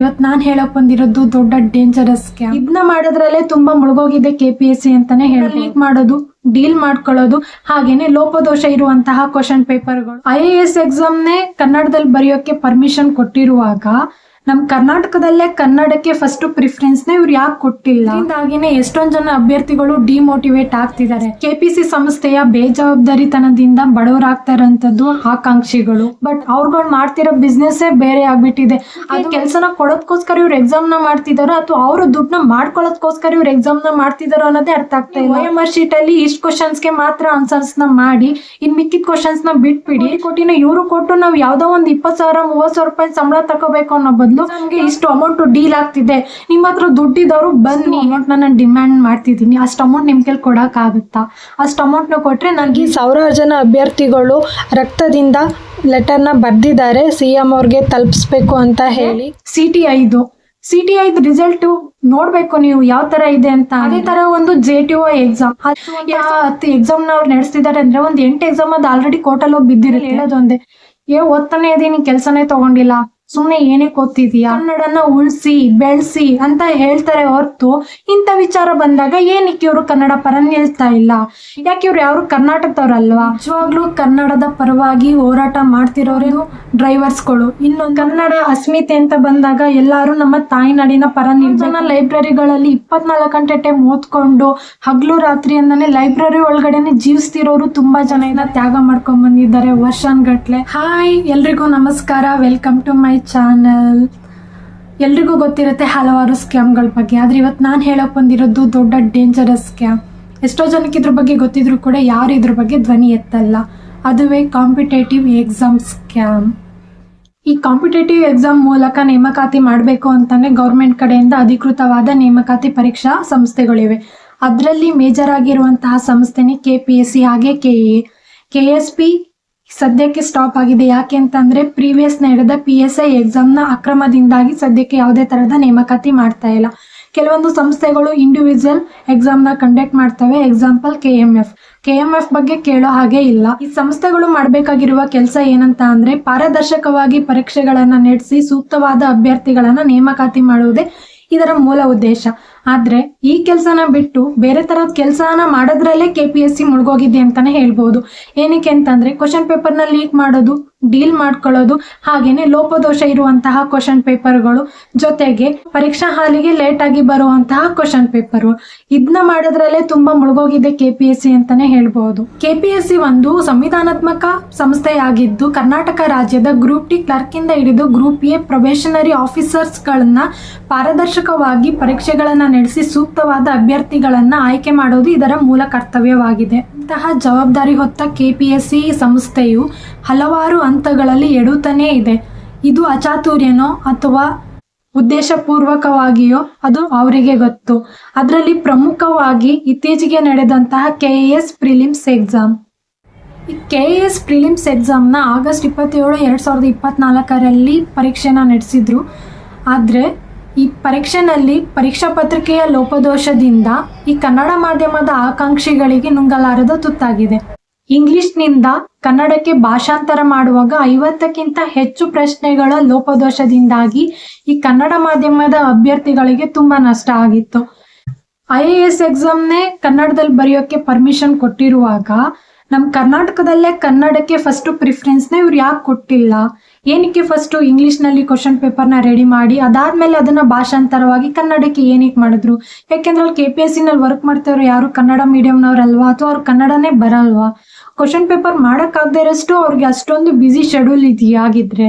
ಇವತ್ ನಾನ್ ಹೇಳಕ್ ಬಂದಿರೋದು ದೊಡ್ಡ ಡೇಂಜರಸ್ ಸ್ಕ್ಯಾಮ್ ಇದನ್ನ ಮಾಡೋದ್ರಲ್ಲೇ ತುಂಬಾ ಮುಳುಗೋಗಿದೆ ಕೆ ಪಿ ಎಸ್ ಸಿ ಅಂತಾನೆ ಹೇಳಿ ಲೀಕ್ ಮಾಡೋದು ಡೀಲ್ ಮಾಡ್ಕೊಳ್ಳೋದು ಹಾಗೇನೆ ಲೋಪದೋಷ ಇರುವಂತಹ ಕ್ವಶನ್ ಪೇಪರ್ಗಳು ಐ ಎ ಎಸ್ ಎಕ್ಸಾಮ್ನೇ ಕನ್ನಡದಲ್ಲಿ ಬರೆಯೋಕೆ ಪರ್ಮಿಷನ್ ಕೊಟ್ಟಿರುವಾಗ ನಮ್ ಕರ್ನಾಟಕದಲ್ಲೇ ಕನ್ನಡಕ್ಕೆ ಫಸ್ಟ್ ಪ್ರಿಫರೆನ್ಸ್ನ ಇವ್ರು ಯಾಕೆ ಕೊಟ್ಟಿಲ್ಲ? ಹಾಗೇನೆ ಎಷ್ಟೊಂದ್ ಜನ ಅಭ್ಯರ್ಥಿಗಳು ಡಿಮೋಟಿವೇಟ್ ಆಗ್ತಿದ್ದಾರೆ. ಕೆಪಿಸಿ ಸಂಸ್ಥೆಯ ಬೇಜವಾಬ್ದಾರಿತನದಿಂದ ಬಡವರಾಗ್ತಾ ಇರೋಂಥದ್ದು ಆಕಾಂಕ್ಷಿಗಳು. ಬಟ್ ಅವ್ರಗಳು ಮಾಡ್ತಿರೋ ಬಿಸ್ನೆಸ್ ಬೇರೆ ಆಗ್ಬಿಟ್ಟಿದೆ. ಅದು ಕೆಲಸನ ಕೊಡೋದಕ್ಕೋಸ್ಕರ ಇವ್ರು ಎಕ್ಸಾಮ್ನ ಮಾಡ್ತಿದಾರೋ ಅಥವಾ ಅವ್ರ ದುಡ್ಡನ್ನ ಮಾಡ್ಕೊಳ್ಳೋದಕ್ಕೋಸ್ಕರ ಇವ್ರು ಎಕ್ಸಾಮ್ನ ಮಾಡ್ತಿದಾರೋ ಅನ್ನೋದೇ ಅರ್ಥ ಆಗ್ತಾ ಇಲ್ಲ. ಎಂ ಆರ್ ಶೀಟ್ ಅಲ್ಲಿ ಇಷ್ಟು ಕ್ವಶನ್ಸ್ಗೆ ಮಾತ್ರ ಆನ್ಸರ್ಸ್ನ ಮಾಡಿ ಇನ್ ಮಿಕ್ಕಿದ ಕ್ವಶನ್ಸ್ನ ಬಿಟ್ಬಿಡಿ. ಕೊಟ್ಟಿನ ಇವರು ಕೊಟ್ಟು ನಾವು ಯಾವ್ದೋ ಒಂದ್ ಇಪ್ಪತ್ ಸಾವಿರ ಮೂವತ್ ಸಾವಿರ ರೂಪಾಯಿ ಸಂಬಳ ತಗೋಬೇಕು ಅನ್ನೋ ಬದಲು ನಮ್ಗೆ ಇಷ್ಟು ಅಮೌಂಟ್ ಡೀಲ್ ಆಗ್ತಿದೆ. ನಿಮ್ಮ ಹತ್ರ ದುಡ್ಡಿದವರು ಬನ್ನಿ. ಅಮೌಂಟ್ ನಾನು ಡಿಮ್ಯಾಂಡ್ ಮಾಡ್ತಿದ್ದೀನಿ. ಅಷ್ಟು ಅಮೌಂಟ್ ನಿಮ್ ಕೈಲಿ ಕೊಡಕ್ ಆಗುತ್ತಾ ಅಷ್ಟು ಅಮೌಂಟ್ನ ಕೊಟ್ರೆ ನನಗೆ ಸಾವಿರಾರು ಜನ ಅಭ್ಯರ್ಥಿಗಳು ರಕ್ತದಿಂದ ಲೆಟರ್ನ ಬರ್ದಿದ್ದಾರೆ. ಸಿ ಎಂ ಅವ್ರಿಗೆ ತಲುಪಿಸ್ಬೇಕು ಅಂತ ಹೇಳಿ. ಸಿ ಟಿ ಐದು ಸಿ ಟಿ ಐದು ರಿಸಲ್ಟ್ ನೋಡ್ಬೇಕು ನೀವು ಯಾವ ತರ ಇದೆ ಅಂತ. ಅದೇ ತರ ಒಂದು ಜೆ ಟಿ ಒ ಎಕ್ಸಾಮ್ ಹತ್ತು ಎಕ್ಸಾಮ್ನ ಅವ್ರು ನಡೆಸ್ತಿದ್ದಾರೆ ಅಂದ್ರೆ ಒಂದ್ ಎಂಟು ಎಕ್ಸಾಮ್ ಅದು ಆಲ್ರೆಡಿ ಕೋರ್ಟಲ್ಲಿ ಹೋಗಿ ಬಿದ್ದಿರುತ್ತೆ. ಹೇಳೋದೊಂದೇ. ಏ ಓದ್ತಾನೆ ಇದೀನಿ ಕೆಲಸನೇ ತಗೊಂಡಿಲ್ಲ. ಸುಮ್ನೆ ಏನೇ ಓದ್ತಿದೀಯಾ ಕನ್ನಡನ ಉಳಿಸಿ ಬೆಳೆಸಿ ಅಂತ ಹೇಳ್ತಾರೆ ಹೊರ್ತು ಇಂಥ ವಿಚಾರ ಬಂದಾಗ ಏನಕ್ಕೆ ಇವರು ಕನ್ನಡ ಪರ ನಿಲ್ತಾ ಇಲ್ಲ? ಯಾಕೆ ಇವ್ರು ಯಾರು ಕರ್ನಾಟಕದವ್ರಲ್ವಾ? ನಿಜವಾಗ್ಲೂ ಕನ್ನಡದ ಪರವಾಗಿ ಹೋರಾಟ ಮಾಡ್ತಿರೋರು ಡ್ರೈವರ್ಸ್ಗಳು. ಇನ್ನೊಂದು ಕನ್ನಡ ಅಸ್ಮಿತೆ ಅಂತ ಬಂದಾಗ ಎಲ್ಲಾರು ನಮ್ಮ ತಾಯ್ನಾಡಿನ ಪರ ನಿಲ್ಜನ ಲೈಬ್ರರಿಗಳಲ್ಲಿ ಇಪ್ಪತ್ನಾಲ್ಕು ಗಂಟೆ ಟೈಮ್ ಓದ್ಕೊಂಡು ಹಗ್ಲು ರಾತ್ರಿ ಲೈಬ್ರರಿ ಒಳಗಡೆನೆ ಜೀವಿಸ್ತಿರೋರು ತುಂಬಾ ಜನ ಇದನ್ನ ತ್ಯಾಗ ಮಾಡ್ಕೊಂಡ್ ಬಂದಿದ್ದಾರೆ ವರ್ಷಾನ್ಗಟ್ಲೆ. ಹಾಯ್ ಎಲ್ರಿಗೂ ನಮಸ್ಕಾರ. ವೆಲ್ಕಮ್ ಟು ಮೈ ಚಾನಲ್ ಎಲ್ರಿಗೂ ಗೊತ್ತಿರುತ್ತೆ ಹಲವಾರು ಸ್ಕ್ಯಾಮ್ಗಳ ಬಗ್ಗೆ. ಆದ್ರೆ ಇವತ್ತು ನಾನು ಹೇಳಕ್ ಬಂದಿರೋದು ದೊಡ್ಡ ಡೇಂಜರಸ್ ಸ್ಕ್ಯಾಮ್ ಎಷ್ಟೋ ಜನಕ್ಕೆ ಇದ್ರ ಬಗ್ಗೆ ಗೊತ್ತಿದ್ರು ಕೂಡ ಯಾರು ಇದ್ರ ಬಗ್ಗೆ ಧ್ವನಿ ಎತ್ತಲ್ಲ. ಅದುವೇ ಕಾಂಪಿಟೇಟಿವ್ ಎಕ್ಸಾಮ್ ಸ್ಕ್ಯಾಮ್ ಈ ಕಾಂಪಿಟೇಟಿವ್ ಎಕ್ಸಾಮ್ ಮೂಲಕ ನೇಮಕಾತಿ ಮಾಡಬೇಕು ಅಂತಾನೆ ಗೌರ್ಮೆಂಟ್ ಕಡೆಯಿಂದ ಅಧಿಕೃತವಾದ ನೇಮಕಾತಿ ಪರೀಕ್ಷಾ ಸಂಸ್ಥೆಗಳಿವೆ. ಅದರಲ್ಲಿ ಮೇಜರ್ ಆಗಿರುವಂತಹ ಸಂಸ್ಥೆನೇ ಕೆ ಪಿ ಎಸ್ ಸಿ ಹಾಗೆ K A K S P ಸದ್ಯಕ್ಕೆ ಸ್ಟಾಪ್ ಆಗಿದೆ. ಯಾಕೆ ಅಂತಂದ್ರೆ ಪ್ರೀವಿಯಸ್ ನಡೆದ ಪಿ ಎಸ್ ಐ ಎಕ್ಸಾಮ್ನ ಅಕ್ರಮದಿಂದಾಗಿ ಸದ್ಯಕ್ಕೆ ಯಾವುದೇ ತರಹದ ನೇಮಕಾತಿ ಮಾಡ್ತಾ ಇಲ್ಲ. ಕೆಲವೊಂದು ಸಂಸ್ಥೆಗಳು ಇಂಡಿವಿಜುವಲ್ ಎಕ್ಸಾಮ್ನ ಕಂಡಕ್ಟ್ ಮಾಡ್ತವೆ. Example K M F K M F ಬಗ್ಗೆ ಕೇಳೋ ಹಾಗೆ ಇಲ್ಲ. ಈ ಸಂಸ್ಥೆಗಳು ಮಾಡಬೇಕಾಗಿರುವ ಕೆಲಸ ಏನಂತ ಅಂದ್ರೆ ಪಾರದರ್ಶಕವಾಗಿ ಪರೀಕ್ಷೆಗಳನ್ನ ನಡೆಸಿ ಸೂಕ್ತವಾದ ಅಭ್ಯರ್ಥಿಗಳನ್ನ ನೇಮಕಾತಿ ಮಾಡುವುದೇ ಇದರ ಮೂಲ ಉದ್ದೇಶ. ಆದ್ರೆ ಈ ಕೆಲಸನ ಬಿಟ್ಟು ಬೇರೆ ತರದ ಕೆಲಸನ ಮಾಡೋದ್ರಲ್ಲೇ ಕೆ ಪಿ ಎಸ್ ಸಿ ಮುಳುಗೋಗಿದೆ ಅಂತಾನೆ ಹೇಳ್ಬೋದು. ಏನಕ್ಕೆ ಅಂತಂದ್ರೆ ಕ್ವಶನ್ ಪೇಪರ್ನ ಲೀಕ್ ಮಾಡೋದು ಡೀಲ್ ಮಾಡ್ಕೊಳ್ಳೋದು, ಹಾಗೇನೆ ಲೋಪದೋಷ ಇರುವಂತಹ ಕ್ವಶನ್ ಪೇಪರ್ಗಳು ಜೊತೆಗೆ ಪರೀಕ್ಷಾ ಹಾಲಿಗೆ ಲೇಟ್ ಆಗಿ ಬರುವಂತಹ ಕ್ವಶನ್ ಪೇಪರ್ ಇದನ್ನ ಮಾಡೋದ್ರಲ್ಲೇ ತುಂಬಾ ಮುಳುಗೋಗಿದೆ ಕೆ ಪಿ ಎಸ್ ಸಿ ಅಂತಾನೆ ಹೇಳ್ಬಹುದು ಕೆ ಪಿ ಎಸ್ ಸಿ ಒಂದು ಸಂವಿಧಾನಾತ್ಮಕ ಸಂಸ್ಥೆಯಾಗಿದ್ದು ಕರ್ನಾಟಕ ರಾಜ್ಯದ ಗ್ರೂಪ್ ಟಿ ಕ್ಲರ್ಕ್ ಇಂದ ಹಿಡಿದು ಗ್ರೂಪ್ ಎ ಪ್ರೊಬೇಷನರಿ ಆಫೀಸರ್ಸ್ ಗಳನ್ನ ಪಾರದರ್ಶಕವಾಗಿ ಪರೀಕ್ಷೆಗಳನ್ನ ನಡೆಸಿ ಸೂಕ್ತವಾದ ಅಭ್ಯರ್ಥಿಗಳನ್ನ ಆಯ್ಕೆ ಮಾಡೋದು ಇದರ ಮೂಲ ಕರ್ತವ್ಯವಾಗಿದೆ. ಇಂತಹ ಜವಾಬ್ದಾರಿ ಹೊತ್ತ ಕೆಪಿಎಸ್ಸಿ ಸಂಸ್ಥೆಯು ಹಲವಾರು ಹಂತಗಳಲ್ಲಿ ಎಡುತ್ತಲೇ ಇದೆ. ಇದು ಅಚಾತುರ್ಯನೋ ಅಥವಾ ಉದ್ದೇಶಪೂರ್ವಕವಾಗಿಯೋ ಅದು ಅವರಿಗೆ ಗೊತ್ತು. ಅದರಲ್ಲಿ ಪ್ರಮುಖವಾಗಿ ಇತ್ತೀಚೆಗೆ ನಡೆದಂತಹ ಕೆ ಎಸ್ ಪ್ರಿಲಿಮ್ಸ್ ಎಕ್ಸಾಮ್. ಈ ಕೆ ಎಸ್ ಪ್ರಿಲಿಮ್ಸ್ ಎಕ್ಸಾಮ್ನ ಆಗಸ್ಟ್ ಇಪ್ಪತ್ತೇಳು, ಎರಡು ಸಾವಿರದ ಇಪ್ಪತ್ತ್ನಾಲ್ಕರಲ್ಲಿ ಪರೀಕ್ಷೆನ ನಡೆಸಿದ್ರು. ಆದರೆ ಈ ಪರೀಕ್ಷೆನಲ್ಲಿ ಪರೀಕ್ಷಾ ಪತ್ರಿಕೆಯ ಲೋಪದೋಷದಿಂದ ಈ ಕನ್ನಡ ಮಾಧ್ಯಮದ ಆಕಾಂಕ್ಷಿಗಳಿಗೆ ನುಂಗಲಾರದ ತುತ್ತಾಗಿದೆ. ಇಂಗ್ಲಿಷ್ನಿಂದ ಕನ್ನಡಕ್ಕೆ ಭಾಷಾಂತರ ಮಾಡುವಾಗ ಐವತ್ತಕ್ಕಿಂತ ಹೆಚ್ಚು ಪ್ರಶ್ನೆಗಳ ಲೋಪದೋಷದಿಂದಾಗಿ ಈ ಕನ್ನಡ ಮಾಧ್ಯಮದ ಅಭ್ಯರ್ಥಿಗಳಿಗೆ ತುಂಬಾ ನಷ್ಟ ಆಗಿತ್ತು. ಐ ಎ ಎಸ್ ಎಕ್ಸಾಮ್ನೇ ಕನ್ನಡದಲ್ಲಿ ಬರೆಯೋಕೆ ಪರ್ಮಿಷನ್ ಕೊಟ್ಟಿರುವಾಗ ನಮ್ಮ ಕರ್ನಾಟಕದಲ್ಲೇ ಕನ್ನಡಕ್ಕೆ ಫಸ್ಟ್ ಪ್ರಿಫರೆನ್ಸ್ನ ಇವ್ರು ಯಾಕೆ ಕೊಟ್ಟಿಲ್ಲ? ಏನಕ್ಕೆ ಫಸ್ಟ್ ಇಂಗ್ಲಿಷ್ನಲ್ಲಿ ಕ್ವಶನ್ ಪೇಪರ್ನ ರೆಡಿ ಮಾಡಿ, ಅದಾದ್ಮೇಲೆ ಅದನ್ನ ಭಾಷಾಂತರವಾಗಿ ಕನ್ನಡಕ್ಕೆ ಏನಕ್ಕೆ ಮಾಡಿದ್ರು? ಯಾಕೆಂದ್ರೆ ಅಲ್ಲಿ ಕೆ ಪಿ ಎಸ್ ಸಿನಲ್ಲಿ ವರ್ಕ್ ಮಾಡ್ತಾರೋ ಯಾರು? ಕನ್ನಡ ಮೀಡಿಯಂನವ್ರಲ್ವಾ ಅಥವಾ ಅವ್ರು ಕನ್ನಡನೇ ಬರಲ್ವಾ? ಕ್ವಶನ್ ಪೇಪರ್ ಮಾಡೋಕ್ಕಾಗದೇ ಇರೋಷ್ಟು ಅವ್ರಿಗೆ ಅಷ್ಟೊಂದು ಬ್ಯುಸಿ ಶೆಡ್ಯೂಲ್ ಇದೆಯಾ ಆಗಿದ್ರೆ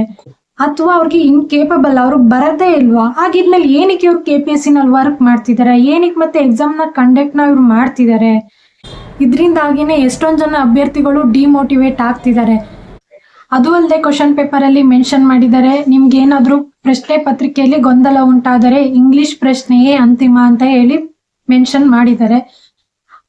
ಅಥವಾ ಅವ್ರಿಗೆ ಇನ್ಕೇಪಬಲ್ ಅವ್ರಿಗೆ ಬರದೇ ಇಲ್ವಾ? ಆಗಿದ್ಮೇಲೆ ಏನಕ್ಕೆ ಇವ್ರು ಕೆ ಪಿ ಎಸ್ ಸಿನಲ್ಲಿ ವರ್ಕ್ ಮಾಡ್ತಿದ್ದಾರೆ ಏನಕ್ಕೆ ಮತ್ತೆ ಎಕ್ಸಾಮ್ನ ಕಂಡಕ್ಟ್ನ ಇವ್ರು ಮಾಡ್ತಿದ್ದಾರೆ ಇದರಿಂದಾಗಿನೇ ಎಷ್ಟೊಂದು ಜನ ಅಭ್ಯರ್ಥಿಗಳು ಡಿಮೋಟಿವೇಟ್ ಆಗ್ತಿದ್ದಾರೆ ಅದು ಅಲ್ಲದೆ ಕ್ವಶನ್ ಪೇಪರಲ್ಲಿ ಮೆನ್ಷನ್ ಮಾಡಿದ್ದಾರೆ ನಿಮ್ಗೆ ಏನಾದರೂ ಪ್ರಶ್ನೆ ಪತ್ರಿಕೆಯಲ್ಲಿ ಗೊಂದಲ ಉಂಟಾದರೆ ಇಂಗ್ಲಿಷ್ ಪ್ರಶ್ನೆಯೇ ಅಂತಿಮ ಅಂತ ಹೇಳಿ ಮೆನ್ಷನ್ ಮಾಡಿದ್ದಾರೆ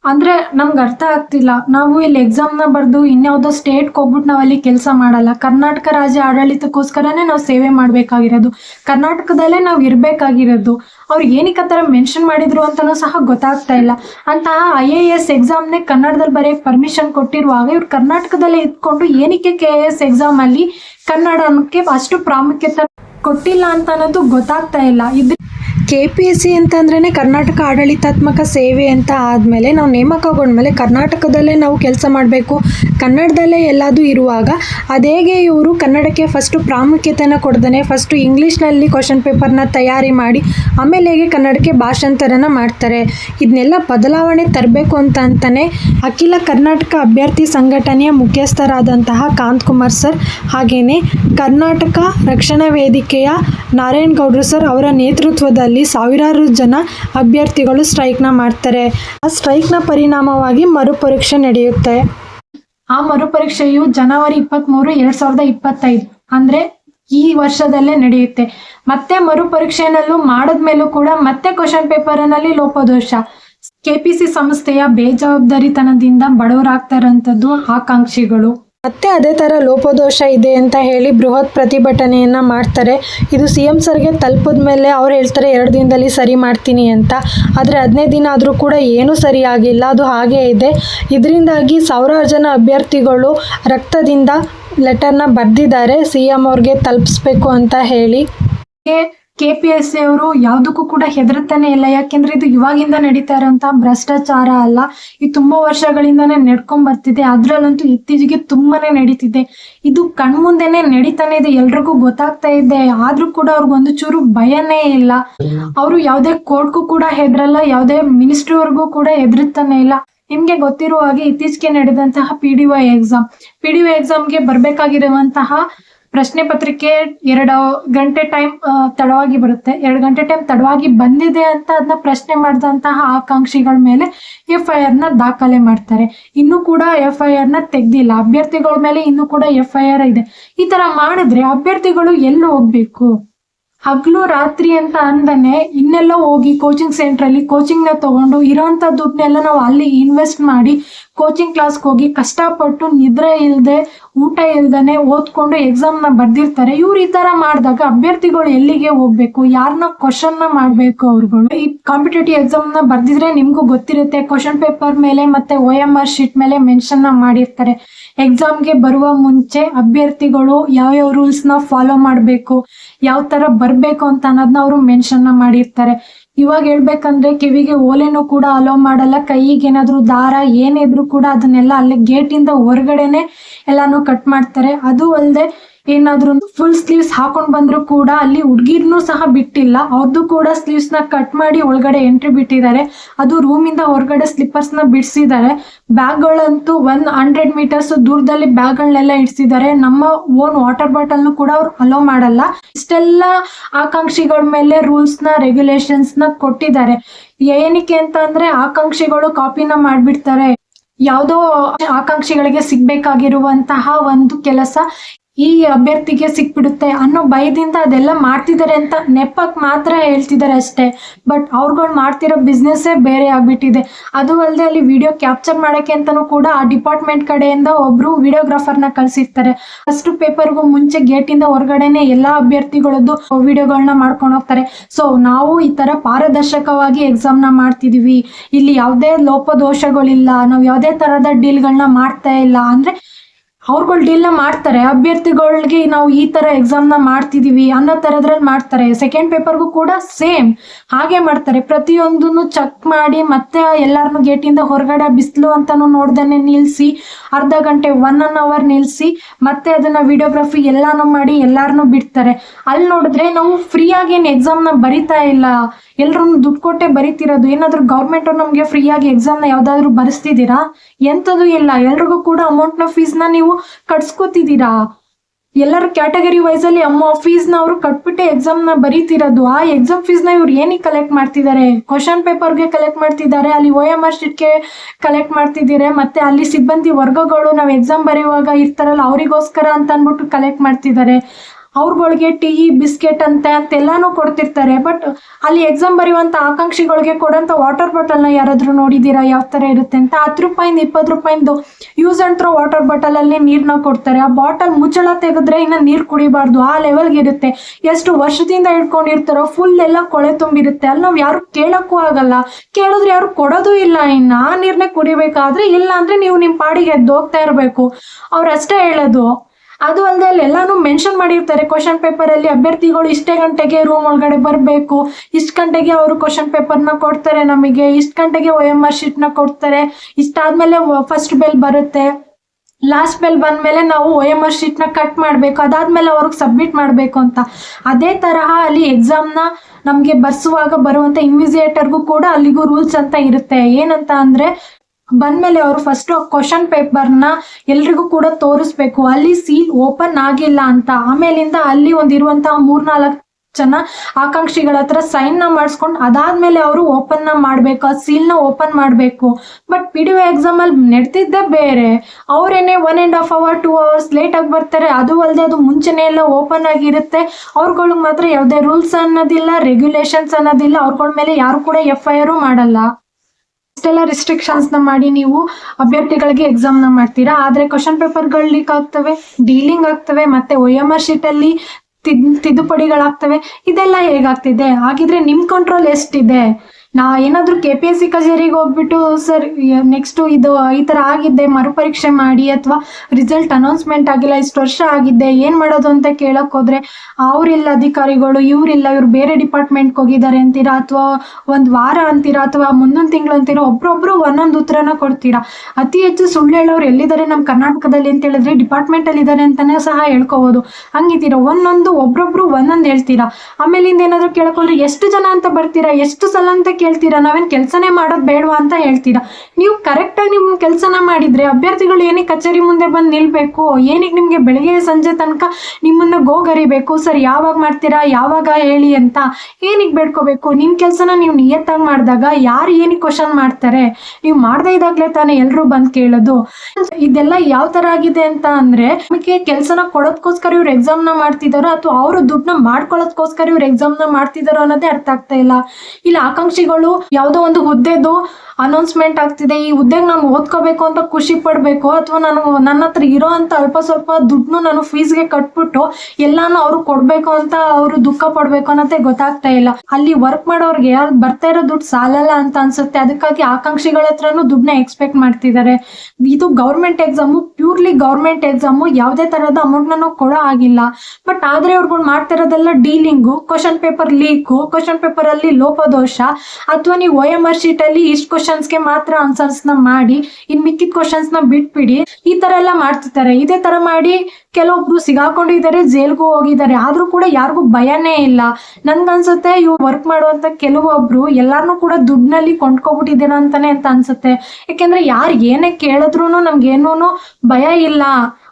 ಅಂದ್ರೆ ನಮ್ಗೆ ಅರ್ಥ ಆಗ್ತಿಲ್ಲ. ನಾವು ಇಲ್ಲಿ ಎಕ್ಸಾಮ್ನ ಬರೆದು ಇನ್ಯಾವುದೋ ಸ್ಟೇಟ್ ಹೋಗ್ಬಿಟ್ಟು ನಾವಲ್ಲಿ ಕೆಲಸ ಮಾಡಲ್ಲ. ಕರ್ನಾಟಕ ರಾಜ್ಯ ಆಡಳಿತಕ್ಕೋಸ್ಕರನೇ ನಾವು ಸೇವೆ ಮಾಡಬೇಕಾಗಿರೋದು. ಕರ್ನಾಟಕದಲ್ಲೇ ನಾವು ಇರಬೇಕಾಗಿರೋದು. ಅವ್ರು ಏನಕ್ಕೆ ಆ ಥರ ಮೆನ್ಷನ್ ಮಾಡಿದ್ರು ಅಂತಲೂ ಸಹ ಗೊತ್ತಾಗ್ತಾ ಇಲ್ಲ. ಅಂತಹ ಐ ಎ ಎಸ್ ಎಕ್ಸಾಮ್ನೇ ಕನ್ನಡದಲ್ಲಿ ಬರೆಯೋಕ್ಕೆ ಪರ್ಮಿಷನ್ ಕೊಟ್ಟಿರುವಾಗ ಇವ್ರು ಕರ್ನಾಟಕದಲ್ಲೇ ಇದ್ಕೊಂಡು ಏನಕ್ಕೆ ಕೆ ಎ ಎಸ್ ಎಕ್ಸಾಮಲ್ಲಿ ಕನ್ನಡಕ್ಕೆ ಅಷ್ಟು ಪ್ರಾಮುಖ್ಯತೆ ಕೊಟ್ಟಿಲ್ಲ ಅಂತ ಅನ್ನೋದು ಗೊತ್ತಾಗ್ತಾ ಇಲ್ಲ. ಇದ್ರ ಕೆ ಪಿ ಎಸ್ ಸಿ ಅಂತಂದ್ರೇ ಕರ್ನಾಟಕ ಆಡಳಿತಾತ್ಮಕ ಸೇವೆ ಅಂತ ಆದಮೇಲೆ ನಾವು ನೇಮಕಗೊಂಡ್ಮೇಲೆ ಕರ್ನಾಟಕದಲ್ಲೇ ನಾವು ಕೆಲಸ ಮಾಡಬೇಕು. ಕನ್ನಡದಲ್ಲೇ ಎಲ್ಲದೂ ಇರುವಾಗ ಅದೇಗೆ ಇವರು ಕನ್ನಡಕ್ಕೆ ಫಸ್ಟು ಪ್ರಾಮುಖ್ಯತೆನ ಕೊಡ್ದೇ ಫಸ್ಟು ಇಂಗ್ಲೀಷ್ನಲ್ಲಿ ಕ್ವಶನ್ ಪೇಪರ್ನ ತಯಾರಿ ಮಾಡಿ, ಆಮೇಲೆ ಹೇಗೆ ಕನ್ನಡಕ್ಕೆ ಭಾಷಾಂತರನ ಮಾಡ್ತಾರೆ. ಇದನ್ನೆಲ್ಲ ಬದಲಾವಣೆ ತರಬೇಕು ಅಂತ ಅಂತಲೇ ಅಖಿಲ ಕರ್ನಾಟಕ ಅಭ್ಯರ್ಥಿ ಸಂಘಟನೆಯ ಮುಖ್ಯಸ್ಥರಾದಂತಹ ಕಾಂತ್ ಕುಮಾರ್ ಸರ್ ಹಾಗೆಯೇ ಕರ್ನಾಟಕ ರಕ್ಷಣಾ ವೇದಿಕೆಯ ನಾರಾಯಣ್ ಗೌಡ್ರು ಸರ್ ಅವರ ನೇತೃತ್ವದಲ್ಲಿ ಸಾವಿರಾರು ಜನ ಅಭ್ಯರ್ಥಿಗಳು ಸ್ಟ್ರೈಕ್ನ ಮಾಡ್ತಾರೆ. ಆ ಸ್ಟ್ರೈಕ್ನ ಪರಿಣಾಮವಾಗಿ ಮರುಪರೀಕ್ಷೆ ನಡೆಯುತ್ತೆ. ಆ ಮರುಪರೀಕ್ಷೆಯು ಜನವರಿ ಇಪ್ಪತ್ತ್ಮೂರು ಎರಡು ಸಾವಿರದ ಇಪ್ಪತ್ತೈದು ಅಂದರೆ ಈ ವರ್ಷದಲ್ಲೇ ನಡೆಯುತ್ತೆ. ಮತ್ತೆ ಮರುಪರೀಕ್ಷೆನಲ್ಲೂ ಮಾಡಿದ್ಮೇಲೂ ಕೂಡ ಮತ್ತೆ ಕ್ವಶನ್ ಪೇಪರ್ನಲ್ಲಿ ಲೋಪದೋಷ. ಕೆಪಿಸಿ ಸಂಸ್ಥೆಯ ಬೇಜವಾಬ್ದಾರಿತನದಿಂದ ಬಡವರಾಗ್ತಾರಂಥದ್ದು ಆಕಾಂಕ್ಷಿಗಳು. ಮತ್ತೆ ಅದೇ ಥರ ಲೋಪದೋಷ ಇದೆ ಅಂತ ಹೇಳಿ ಬೃಹತ್ ಪ್ರತಿಭಟನೆಯನ್ನ ಮಾಡ್ತಾರೆ. ಇದು ಸಿ ಎಂ ಸರ್ಗೆ ತಲುಪಿದ ಮೇಲೆ ಅವ್ರು ಹೇಳ್ತಾರೆ, ಎರಡು ದಿನದಲ್ಲಿ ಸರಿ ಮಾಡ್ತೀನಿ ಅಂತ. ಆದರೆ ಹದಿನೈದು ದಿನ ಆದರೂ ಕೂಡ ಏನೂ ಸರಿ ಆಗಿಲ್ಲ. ಅದು ಹಾಗೇ ಇದೆ. ಇದರಿಂದಾಗಿ ಸಾವಿರಾರು ಜನ ಅಭ್ಯರ್ಥಿಗಳು ರಕ್ತದಿಂದ ಲೆಟರ್ನ ಬರೆದಿದ್ದಾರೆ. ಸಿ ಎಂ ಅವ್ರಿಗೆ ತಲುಪಿಸ್ಬೇಕು ಅಂತ ಹೇಳಿ. ಕೆ ಪಿ ಎಸ್ ಸಿ ಅವರು ಯಾವುದಕ್ಕೂ ಕೂಡ ಹೆದರ್ತಾನೆ ಇಲ್ಲ. ಯಾಕೆಂದ್ರೆ ಇದು ಇವಾಗಿಂದ ನಡೀತಾ ಇರೋಂಥ ಭ್ರಷ್ಟಾಚಾರ ಅಲ್ಲ. ಇದು ತುಂಬಾ ವರ್ಷಗಳಿಂದಾನೇ ನಡ್ಕೊಂಡ್ ಬರ್ತಿದೆ. ಅದ್ರಲ್ಲಂತೂ ಇತ್ತೀಚೆಗೆ ತುಂಬಾನೇ ನಡೀತಿದೆ. ಇದು ಕಣ್ಮುಂದೆನೆ ನಡೀತಾನೆ ಇದೆ. ಎಲ್ರಿಗೂ ಗೊತ್ತಾಗ್ತಾ ಇದೆ. ಆದ್ರೂ ಕೂಡ ಅವ್ರಿಗೊಂದು ಚೂರು ಭಯನೇ ಇಲ್ಲ. ಅವರು ಯಾವುದೇ ಕೋರ್ಟ್ಗೂ ಕೂಡ ಹೆದರಲ್ಲ. ಯಾವುದೇ ಮಿನಿಸ್ಟ್ರಿವರೆಗೂ ಕೂಡ ಹೆದರುತ್ತಾನೆ ಇಲ್ಲ. ನಿಮ್ಗೆ ಗೊತ್ತಿರುವ ಹಾಗೆ ಇತ್ತೀಚೆಗೆ ನಡೆದಂತಹ P D Y exam P D Y ಎಕ್ಸಾಮ್ಗೆ ಬರ್ಬೇಕಾಗಿರುವಂತಹ ಪ್ರಶ್ನೆ ಪತ್ರಿಕೆ ಎರಡು ಗಂಟೆ ಟೈಮ್ ತಡವಾಗಿ ಬರುತ್ತೆ. ಎರಡು ಗಂಟೆ ಟೈಮ್ ತಡವಾಗಿ ಬಂದಿದೆ ಅಂತ ಅದನ್ನ ಪ್ರಶ್ನೆ ಮಾಡಿದಂತಹ ಆಕಾಂಕ್ಷಿಗಳ ಮೇಲೆ ಎಫ್ ಐ ಆರ್ನ ದಾಖಲೆ ಮಾಡ್ತಾರೆ. ಇನ್ನೂ ಕೂಡ ಎಫ್ ಐ ಆರ್ನ ತೆಗ್ದಿಲ್ಲ. ಅಭ್ಯರ್ಥಿಗಳ ಮೇಲೆ ಇನ್ನೂ ಕೂಡ ಎಫ್ ಐ ಆರ್ ಇದೆ. ಈ ತರ ಮಾಡಿದ್ರೆ ಅಭ್ಯರ್ಥಿಗಳು ಎಲ್ಲಿ ಹೋಗ್ಬೇಕು? ಹಗ್ಲು ರಾತ್ರಿ ಅಂತ ಅಂದನೆ ಇನ್ನೆಲ್ಲ ಹೋಗಿ ಕೋಚಿಂಗ್ ಸೆಂಟ್ರಲ್ಲಿ ಕೋಚಿಂಗ್ನ ತಗೊಂಡು ಇರೋಂಥ ದುಡ್ಡನ್ನೆಲ್ಲ ನಾವು ಅಲ್ಲಿ ಇನ್ವೆಸ್ಟ್ ಮಾಡಿ ಕೋಚಿಂಗ್ ಕ್ಲಾಸ್ಗೆ ಹೋಗಿ ಕಷ್ಟಪಟ್ಟು ನಿದ್ರೆ ಇಲ್ಲದೆ ಊಟ ಇಲ್ದೇ ಓದ್ಕೊಂಡು ಎಕ್ಸಾಮ್ನ ಬರ್ದಿರ್ತಾರೆ. ಇವ್ರು ಈ ತರ ಮಾಡಿದಾಗ ಅಭ್ಯರ್ಥಿಗಳು ಎಲ್ಲಿಗೆ ಹೋಗ್ಬೇಕು? ಯಾರನ್ನ ಕ್ವಶನ್ನ ಮಾಡಬೇಕು ಅವ್ರುಗಳು? ಈ ಕಾಂಪಿಟೇಟಿವ್ ಎಕ್ಸಾಮ್ನ ಬರ್ದಿದ್ರೆ ನಿಮ್ಗೂ ಗೊತ್ತಿರುತ್ತೆ. ಕ್ವಶನ್ ಪೇಪರ್ ಮೇಲೆ ಮತ್ತೆ ಒ ಎಂ ಆರ್ ಶೀಟ್ ಮೇಲೆ ಮೆನ್ಷನ್ನ ಮಾಡಿರ್ತಾರೆ. ಎಕ್ಸಾಮ್ಗೆ ಬರುವ ಮುಂಚೆ ಅಭ್ಯರ್ಥಿಗಳು ಯಾವ್ಯಾವ ರೂಲ್ಸ್ನ ಫಾಲೋ ಮಾಡಬೇಕು? ಯಾವ ತರ ಬರಬೇಕು ಅಂತ ಅನ್ನೋದನ್ನ ಅವರು ಮೆನ್ಷನ್ನ ಮಾಡಿರ್ತಾರೆ. ಇವಾಗ ಹೇಳ್ಬೇಕಂದ್ರೆ ಕಿವಿಗೆ ಓಲೆನೂ ಕೂಡ ಅಲೋ ಮಾಡಲ್ಲ, ಕೈಗೆ ಏನಾದ್ರು ದಾರ ಏನಿದ್ರು ಕೂಡ ಅದನ್ನೆಲ್ಲ ಅಲ್ಲಿ ಗೇಟಿಂದ ಹೊರಗಡೆನೆ ಎಲ್ಲಾನು ಕಟ್ ಮಾಡ್ತಾರೆ. ಅದು ಅಲ್ಲದೆ ಏನಾದ್ರು ಫುಲ್ ಸ್ಲೀವ್ಸ್ ಹಾಕೊಂಡ್ ಬಂದ್ರು ಕೂಡ ಅಲ್ಲಿ ಹುಡ್ಗಿರ್ನು ಸಹ ಬಿಟ್ಟಿಲ್ಲ. ಅವ್ರದ್ದು ಕೂಡ ಸ್ಲೀವ್ಸ್ನ ಕಟ್ ಮಾಡಿ ಒಳಗಡೆ ಎಂಟ್ರಿ ಬಿಟ್ಟಿದ್ದಾರೆ. ಅದು ರೂಮ್ ಇಂದ ಹೊರಗಡೆ ಸ್ಲಿಪ್ಪರ್ಸ್ನ ಬಿಡಿಸಿದ್ದಾರೆ. ಬ್ಯಾಗ್ಗಳಂತೂ ಒನ್ ಹಂಡ್ರೆಡ್ ಮೀಟರ್ಸ್ ದೂರದಲ್ಲಿ ಬ್ಯಾಗ್ಗಳನ್ನೆಲ್ಲ ಇಡ್ಸಿದ್ದಾರೆ. ನಮ್ಮ ಓನ್ ವಾಟರ್ ಬಾಟಲ್ ಕೂಡ ಅವ್ರು ಅಲೋ ಮಾಡಲ್ಲ. ಇಷ್ಟೆಲ್ಲ ಆಕಾಂಕ್ಷಿಗಳ ಮೇಲೆ ರೂಲ್ಸ್ನ ರೆಗ್ಯುಲೇಷನ್ಸ್ನ ಕೊಟ್ಟಿದ್ದಾರೆ. ಏನಕ್ಕೆ ಅಂತ ಅಂದ್ರೆ ಆಕಾಂಕ್ಷಿಗಳು ಕಾಪಿನ ಮಾಡ್ಬಿಡ್ತಾರೆ. ಯಾವುದೋ ಆಕಾಂಕ್ಷಿಗಳಿಗೆ ಸಿಗ್ಬೇಕಾಗಿರುವಂತಹ ಒಂದು ಕೆಲಸ. ಈ ಅಭ್ಯರ್ಥಿಗೆ ಸಿಕ್ಬಿಡುತ್ತೆ ಅನ್ನೋ ಭಯದಿಂದ ಅದೆಲ್ಲ ಮಾಡ್ತಿದ್ದಾರೆ ಅಂತ ನೆಪಕ್ ಮಾತ್ರ ಹೇಳ್ತಿದ್ದಾರೆ ಅಷ್ಟೇ. ಬಟ್ ಅವ್ರುಗಳು ಮಾಡ್ತಿರೋ ಬಿಸ್ನೆಸ್ಸೇ ಬೇರೆ ಆಗ್ಬಿಟ್ಟಿದೆ. ಅದು ಅಲ್ಲದೆ ಅಲ್ಲಿ ವಿಡಿಯೋ ಕ್ಯಾಪ್ಚರ್ ಮಾಡಕ್ಕೆ ಅಂತಾನೂ ಕೂಡ ಆ ಡಿಪಾರ್ಟ್ಮೆಂಟ್ ಕಡೆಯಿಂದ ಒಬ್ರು ವಿಡಿಯೋಗ್ರಾಫರ್ನ ಕಳ್ಸಿರ್ತಾರೆ. ಫಸ್ಟ್ ಪೇಪರ್ಗೂ ಮುಂಚೆ ಗೇಟಿಂದ ಹೊರಗಡೆನೆ ಎಲ್ಲಾ ಅಭ್ಯರ್ಥಿಗಳದ್ದು ವಿಡಿಯೋಗಳನ್ನ ಮಾಡ್ಕೊಂಡು ಹೋಗ್ತಾರೆ. ಸೊ ನಾವು ಈ ತರ ಪಾರದರ್ಶಕವಾಗಿ ಎಕ್ಸಾಮ್ನ ಮಾಡ್ತಿದೀವಿ. ಇಲ್ಲಿ ಯಾವುದೇ ಲೋಪದೋಷಗಳಿಲ್ಲ. ನಾವು ಯಾವುದೇ ತರಹದ ಡೀಲ್ಗಳನ್ನ ಮಾಡ್ತಾ ಇಲ್ಲ. ಅಂದ್ರೆ ಅವ್ರುಗಳು ಡೀಲ್ನ ಮಾಡ್ತಾರೆ. ಅಭ್ಯರ್ಥಿಗಳಿಗೆ ನಾವು ಈ ತರ ಎಕ್ಸಾಮ್ನ ಮಾಡ್ತಿದೀವಿ ಅನ್ನೋ ಥರದ್ರಲ್ಲಿ ಮಾಡ್ತಾರೆ. ಸೆಕೆಂಡ್ ಪೇಪರ್ಗೂ ಕೂಡ ಸೇಮ್ ಹಾಗೆ ಮಾಡ್ತಾರೆ. ಪ್ರತಿಯೊಂದನ್ನು ಚೆಕ್ ಮಾಡಿ ಮತ್ತೆ ಎಲ್ಲಾರನ್ನು ಗೇಟಿಂದ ಹೊರಗಡೆ ಬಿಸಿಲು ಅಂತಲೂ ನೋಡ್ದೇನೆ ನಿಲ್ಸಿ, ಅರ್ಧ ಗಂಟೆ ಒನ್ ಅನ್ ಅವರ್ ನಿಲ್ಸಿ, ಮತ್ತೆ ಅದನ್ನ ವಿಡಿಯೋಗ್ರಫಿ ಎಲ್ಲನೂ ಮಾಡಿ ಎಲ್ಲರನ್ನೂ ಬಿಡ್ತಾರೆ. ಅಲ್ಲಿ ನೋಡಿದ್ರೆ ನಾವು ಫ್ರೀಯಾಗಿ ಏನು ಎಕ್ಸಾಮ್ನ ಬರಿತಾ ಇಲ್ಲ. ಎಲ್ರು ದುಡ್ಡು ಕೊಟ್ಟೆ ಬರೀತಿರೋದು. ಏನಾದರೂ ಗೌರ್ಮೆಂಟ್ ಅವ್ರು ನಮಗೆ ಫ್ರೀಯಾಗಿ ಎಕ್ಸಾಮ್ನ ಯಾವುದಾದ್ರೂ ಬರೆಸ್ತಿದ್ದೀರಾ ಎಂಥದ್ದು ಇಲ್ಲ. ಎಲ್ರಿಗೂ ಕೂಡ ಅಮೌಂಟ್ನ ಫೀಸ್ನ ನೀವು ಕಟ್ಸ್ಕೊತಿದ್ದೀರಾ ಎಲ್ಲರ ಕ್ಯಾಟಗರಿ ವೈಸ್ ಅಲ್ಲಿ ಅಮ್ಮ ಫೀಸ್ನ ಅವರು ಕಟ್ಬಿಟ್ಟೆ ಎಕ್ಸಾಮ್ನ ಬರೀತಿರೋದು. ಆ ಎಕ್ಸಾಮ್ ಫೀಸ್ನ ಇವ್ರು ಏನಕ್ಕೆ ಕಲೆಕ್ಟ್ ಮಾಡ್ತಿದ್ದಾರೆ ಕ್ವಶನ್ ಪೇಪರ್ಗೆ ಕಲೆಕ್ಟ್ ಮಾಡ್ತಿದ್ದಾರೆ ಅಲ್ಲಿ ಒ ಎಂ ಆರ್ ಶೀಟ್ಗೆ ಕಲೆಕ್ಟ್ ಮಾಡ್ತಿದ್ದಾರೆ ಮತ್ತೆ ಅಲ್ಲಿ ಸಿಬ್ಬಂದಿ ವರ್ಗಗಳು ನಾವು ಎಕ್ಸಾಮ್ ಬರೆಯುವಾಗ ಇರ್ತಾರಲ್ಲ, ಅವರಿಗೋಸ್ಕರ ಅಂತ ಅಂದ್ಬಿಟ್ಟು ಕಲೆಕ್ಟ್ ಮಾಡ್ತಿದ್ದಾರೆ ಅವ್ರಗಳಿಗೆ ಟೀ, ಬಿಸ್ಕೆಟ್ ಅಂತೆ ಅಂತೆಲ್ಲಾನು ಕೊಡ್ತಿರ್ತಾರೆ. ಬಟ್ ಅಲ್ಲಿ ಎಕ್ಸಾಮ್ ಬರೆಯುವಂಥ ಆಕಾಂಕ್ಷಿಗಳಿಗೆ ಕೊಡೋಂಥ ವಾಟರ್ ಬಾಟಲ್ನ ಯಾರಾದರೂ ನೋಡಿದ್ದೀರಾ? ಯಾವ ಥರ ಇರುತ್ತೆ ಅಂತ? ಹತ್ತು ರೂಪಾಯಿಂದ ಇಪ್ಪತ್ತು ರೂಪಾಯಿಂದು ಯೂಸ್ ಅಂಡ್ ಥ್ರೋ ವಾಟರ್ ಬಾಟಲಲ್ಲಿ ನೀರನ್ನ ಕೊಡ್ತಾರೆ. ಆ ಬಾಟಲ್ ಮುಚ್ಚಳ ತೆಗೆದ್ರೆ ಇನ್ನು ನೀರು ಕುಡಿಬಾರ್ದು. ಆ ಲೆವೆಲ್ಗೆ ಇರುತ್ತೆ. ಎಷ್ಟು ವರ್ಷದಿಂದ ಇಟ್ಕೊಂಡಿರ್ತಾರೋ ಫುಲ್ ಎಲ್ಲ ಕೊಳೆ ತುಂಬಿರುತ್ತೆ. ಅಲ್ಲಿ ನಾವು ಯಾರು ಕೇಳಕ್ಕೂ ಆಗಲ್ಲ. ಕೇಳಿದ್ರೆ ಯಾರು ಕೊಡೋದು ಇಲ್ಲ ಇನ್ನು. ಆ ನೀರನ್ನೇ ಕುಡಿಬೇಕಾದ್ರೆ ಇಲ್ಲ ಅಂದ್ರೆ ನೀವು ನಿಮ್ಮ ಪಾಡಿಗೆ ಎದ್ದು ಹೋಗ್ತಾ ಇರಬೇಕು. ಅವ್ರು ಅಷ್ಟೇ ಹೇಳೋದು. ಅದು ಅಲ್ಲದೆ ಅಲ್ಲಿ ಎಲ್ಲಾನು ಮೆನ್ಷನ್ ಮಾಡಿರ್ತಾರೆ. ಕ್ವಶನ್ ಪೇಪರ್ ಅಲ್ಲಿ ಅಭ್ಯರ್ಥಿಗಳು ಇಷ್ಟೇ ಗಂಟೆಗೆ ರೂಮ್ ಒಳಗಡೆ ಬರಬೇಕು. ಇಷ್ಟು ಗಂಟೆಗೆ ಅವರು ಕ್ವಶನ್ ಪೇಪರ್ನ ಕೊಡ್ತಾರೆ ನಮಗೆ. ಇಷ್ಟು ಗಂಟೆಗೆ ಒ ಎಂ ಆರ್ ಶೀಟ್ನ ಕೊಡ್ತಾರೆ. ಇಷ್ಟಾದ್ಮೇಲೆ ಫಸ್ಟ್ ಬೆಲ್ ಬರುತ್ತೆ. ಲಾಸ್ಟ್ ಬೆಲ್ ಬಂದಮೇಲೆ ನಾವು ಒ ಎಂ ಆರ್ ಶೀಟ್ನ ಕಟ್ ಮಾಡಬೇಕು. ಅದಾದ್ಮೇಲೆ ಅವ್ರಿಗೆ ಸಬ್ಮಿಟ್ ಮಾಡಬೇಕು ಅಂತ. ಅದೇ ತರಹ ಅಲ್ಲಿ ಎಕ್ಸಾಮ್ನ ನಮಗೆ ಬರ್ಸುವಾಗ ಬರುವಂತ ಇನ್ವಿಸಿಯೇಟರ್ಗೂ ಕೂಡ ಅಲ್ಲಿಗೂ ರೂಲ್ಸ್ ಅಂತ ಇರುತ್ತೆ. ಏನಂತ ಅಂದ್ರೆ ಬಂದ್ಮೇಲೆ ಅವರು ಫಸ್ಟ್ ಕ್ವಶನ್ ಪೇಪರ್ನ ಎಲ್ರಿಗೂ ಕೂಡ ತೋರಿಸ್ಬೇಕು. ಅಲ್ಲಿ ಸೀಲ್ ಓಪನ್ ಆಗಿಲ್ಲ ಅಂತ. ಆಮೇಲಿಂದ ಅಲ್ಲಿ ಒಂದಿರುವಂತಹ ಮೂರ್ನಾಲ್ಕು ಜನ ಆಕಾಂಕ್ಷಿಗಳ ಹತ್ರ ಸೈನ್ನ ಮಾಡಿಸ್ಕೊಂಡು ಅದಾದ್ಮೇಲೆ ಅವರು ಓಪನ್ನ ಮಾಡ್ಬೇಕು. ಆ ಸೀಲ್ನ ಓಪನ್ ಮಾಡ್ಬೇಕು. ಬಟ್ ಪಿ ಡಿ ಎಕ್ಸಾಮ್ ಅಲ್ಲಿ ನಡೆದಿದ್ದೇ ಬೇರೆ. ಅವ್ರೇನೆ one and half hour two hours late ಆಗಿ ಬರ್ತಾರೆ. ಅದು ಅಲ್ಲದೆ ಅದು ಮುಂಚೆನೆ ಎಲ್ಲ ಓಪನ್ ಆಗಿರುತ್ತೆ. ಅವ್ರಗಳ್ ಮಾತ್ರ ಯಾವುದೇ ರೂಲ್ಸ್ ಅನ್ನೋದಿಲ್ಲ ರೆಗ್ಯುಲೇಷನ್ಸ್ ಅನ್ನೋದಿಲ್ಲ. ಅವ್ರಗಳ ಮೇಲೆ ಯಾರು ಕೂಡ ಎಫ್ ಐ ಆರ್ ಮಾಡಲ್ಲ. ಇಷ್ಟೆಲ್ಲ ರಿಸ್ಟ್ರಿಕ್ಷನ್ಸ್ನ ಮಾಡಿ ನೀವು ಅಭ್ಯರ್ಥಿಗಳಿಗೆ ಎಕ್ಸಾಮ್ನ ಮಾಡ್ತೀರಾ? ಆದ್ರೆ ಕ್ವಶನ್ ಪೇಪರ್ಗಳು ಲೀಕ್ ಆಗ್ತವೆ ಡೀಲಿಂಗ್ ಆಗ್ತವೆ, ಮತ್ತೆ ಒ ಎಂ ಆರ್ ಶೀಟ್ ಅಲ್ಲಿ ತಿದ್, ತಿದ್ದುಪಡಿಗಳಾಗ್ತವೆ. ಇದೆಲ್ಲ ಹೇಗಾಗ್ತಿದೆ? ಹಾಗಿದ್ರೆ ನಿಮ್ ಕಂಟ್ರೋಲ್ ಎಷ್ಟಿದೆ? ನಾ ಏನಾದರೂ ಕೆ ಪಿ ಎಸ್ ಸಿ ಕಚೇರಿಗೆ ಹೋಗ್ಬಿಟ್ಟು ಸರ್ ನೆಕ್ಸ್ಟ್ ಇದು, ಈ ತರ ಆಗಿದ್ದೆ, ಮರುಪರೀಕ್ಷೆ ಮಾಡಿ ಅಥವಾ ರಿಸಲ್ಟ್ ಅನೌನ್ಸ್ಮೆಂಟ್ ಆಗಿಲ್ಲ, ಇಷ್ಟು ವರ್ಷ ಆಗಿದ್ದೆ, ಏನು ಮಾಡೋದು ಅಂತ ಕೇಳಕ್ ಹೋದ್ರೆ, ಅವರಿಲ್ಲ ಅಧಿಕಾರಿಗಳು, ಇವ್ರಿಲ್ಲ, ಇವ್ರು ಬೇರೆ ಡಿಪಾರ್ಟ್ಮೆಂಟ್ಗೆ ಹೋಗಿದ್ದಾರೆ ಅಂತೀರಾ, ಅಥವಾ ಒಂದು ವಾರ ಅಂತೀರಾ, ಅಥವಾ ಮುಂದೊಂದು ತಿಂಗಳು ಅಂತೀರಾ, ಒಬ್ರೊಬ್ರು ಒಂದೊಂದು ಉತ್ತರನ ಕೊಡ್ತೀರಾ? ಅತಿ ಹೆಚ್ಚು ಸುಳ್ಳು ಹೇಳೋರು ಎಲ್ಲಿದ್ದಾರೆ ನಮ್ಮ ಕರ್ನಾಟಕದಲ್ಲಿ ಅಂತ ಹೇಳಿದ್ರೆ ಡಿಪಾರ್ಟ್ಮೆಂಟ್ ಅಲ್ಲಿ ಇದ್ದಾರೆ ಅಂತಾನೆ ಸಹ ಹೇಳ್ಕೋಬಹುದು ಹಂಗಿದ್ದೀರಾ? ಒಂದೊಂದು, ಒಬ್ರೊಬ್ರು ಒಂದೊಂದು ಹೇಳ್ತೀರಾ? ಆಮೇಲಿಂದ ಏನಾದರೂ ಕೇಳ್ಕೊಂಡ್ರೆ ಎಷ್ಟು ಜನ ಅಂತ ಬರ್ತೀರಾ? ಎಷ್ಟು ಸಲ ಅಂತ ಕೇಳ್ತೀರಾ? ನಾವೇನ್ ಕೆಲಸನೇ ಮಾಡೋದು ಬೇಡವಾ ಅಂತ ಹೇಳ್ತೀರಾ? ನೀವು ಕರೆಕ್ಟಾಗಿ ನಿಮ್ಮ ಕೆಲಸನ ಮಾಡಿದ್ರೆ, ಅಭ್ಯರ್ಥಿಗಳು ಏನೇ ಕಚೇರಿ ಮುಂದೆ ಬಂದು ನಿಲ್ಬೇಕು ಏನಕ್ಕೆ ನಿಮಗೆ ಬೆಳಗ್ಗೆ, ಸಂಜೆ ತನಕ ನಿಮ್ಮನ್ನ ಗೋಗರಿಬೇಕು, ಸರ್, ಯಾವಾಗ ಮಾಡ್ತೀರಾ? ಯಾವಾಗ ಹೇಳಿ ಅಂತ ಏನಕ್ಕೆ ಬೇಡ್ಕೋಬೇಕು? ನಿಮ್ಮ ಕೆಲಸನ ನೀವು ನಿಯತ್ತಾಗಿ ಮಾಡಿದಾಗ ಯಾರು ಏನಕ್ಕೆ ಕ್ವಶನ್ ಮಾಡ್ತಾರೆ? ನೀವು ಮಾಡದೇ ಇದ್ದಾಗಲೇ ತಾನೇ ಎಲ್ಲರೂ ಬಂದು ಕೇಳೋದು. ಇದೆಲ್ಲ ಯಾವ ತರ ಆಗಿದೆ ಅಂತ ಅಂದ್ರೆ, ನಮಗೆ ಕೆಲಸನ ಕೊಡೋದಕ್ಕೋಸ್ಕರ ಇವ್ರು ಎಕ್ಸಾಮ್ನ ಮಾಡ್ತಿದಾರೋ ಅಥವಾ ಅವರು ದುಡ್ಡನ್ನ ಮಾಡ್ಕೊಳ್ಳೋದಕ್ಕೋಸ್ಕರ ಇವ್ರು ಎಕ್ಸಾಮ್ನ ಮಾಡ್ತಿದಾರೋ ಅನ್ನೋದೇ ಅರ್ಥ ಆಗ್ತಾ ಇಲ್ಲ. ಇಲ್ಲಿ ಆಕಾಂಕ್ಷಿಗಳು ಯಾವುದೋ ಒಂದು ಹುದ್ದೆದು ಅನೌನ್ಸ್ಮೆಂಟ್ ಆಗ್ತಿದೆ, ಈ ಹುದ್ದೆಗೆ ನಾನು ಓದ್ಕೋಬೇಕು ಅಂತ ಖುಷಿ ಪಡಬೇಕು ಅಥವಾ ನಾನು ನನ್ನ ಹತ್ರ ಇರೋ ಅಂತ ಅಲ್ಪ ಸ್ವಲ್ಪ ದುಡ್ಡು ನಾನು ಫೀಸ್ಗೆ ಕಟ್ಬಿಟ್ಟು ಎಲ್ಲಾನು ಅವ್ರು ಕೊಡ್ಬೇಕು ಅಂತ ಅವರು ದುಃಖ ಪಡ್ಬೇಕು ಅನ್ನೋದೇ ಗೊತ್ತಾಗ್ತಾ ಇಲ್ಲ. ಅಲ್ಲಿ ವರ್ಕ್ ಮಾಡೋರ್ಗೆ ಬರ್ತಾ ಇರೋ ದುಡ್ಡು ಸಾಲಲ್ಲ ಅಂತ ಅನ್ಸುತ್ತೆ. ಅದಕ್ಕಾಗಿ ಆಕಾಂಕ್ಷಿಗಳ ಹತ್ರನೂ ದುಡ್ಡನ್ನ ಎಕ್ಸ್ಪೆಕ್ಟ್ ಮಾಡ್ತಿದ್ದಾರೆ. ಇದು government exam purely government exam ಯಾವುದೇ ತರಹದ ಅಮೌಂಟ್ ನಾನು ಕೊಡೋ ಆಗಿಲ್ಲ ಬಟ್ ಆದ್ರೆ ಅವ್ರುಗಳು ಮಾಡ್ತಿರೋದೆಲ್ಲ dealing question paper leak question paper ಅಲ್ಲಿ ಲೋಪದೋಷ ಅಥವಾ ನೀವು ಓ ಎಂ ಆರ್ ಶೀಟ್ ಅಲ್ಲಿ ಇಷ್ಟು ಕ್ವಶನ್ಸ್ಗೆ ಮಾತ್ರ ಆನ್ಸರ್ಸ್ನ ಮಾಡಿ, ಇನ್ ಮಿಕ್ಕಿದ ಕ್ವಶನ್ಸ್ನ ಬಿಟ್ಬಿಡಿ. ಈ ತರ ಎಲ್ಲ ಮಾಡ್ತಿದ್ದಾರೆ ಇದೇ ತರ ಮಾಡಿ ಕೆಲವೊಬ್ರು ಸಿಗಾಕೊಂಡಿದ್ದಾರೆ ಜೈಲ್ಗೂ ಹೋಗಿದ್ದಾರೆ ಆದ್ರೂ ಕೂಡ ಯಾರಿಗೂ ಭಯನೇ ಇಲ್ಲ. ನನ್ಗನ್ಸುತ್ತೆ ಇವ್ ವರ್ಕ್ ಮಾಡುವಂತ ಕೆಲವೊಬ್ರು ಎಲ್ಲಾರ್ನು ಕೂಡ ದುಡ್ಡಿನಲ್ಲಿ ಕೊಂಡ್ಕೊಬಿಟ್ಟಿದ್ದೀರ ಅಂತಾನೆ ಅಂತ ಅನ್ಸುತ್ತೆ. ಯಾಕೆಂದ್ರೆ ಯಾರು ಏನೇ ಕೇಳಿದ್ರು ನಮ್ಗೇನೂನು ಭಯ ಇಲ್ಲ.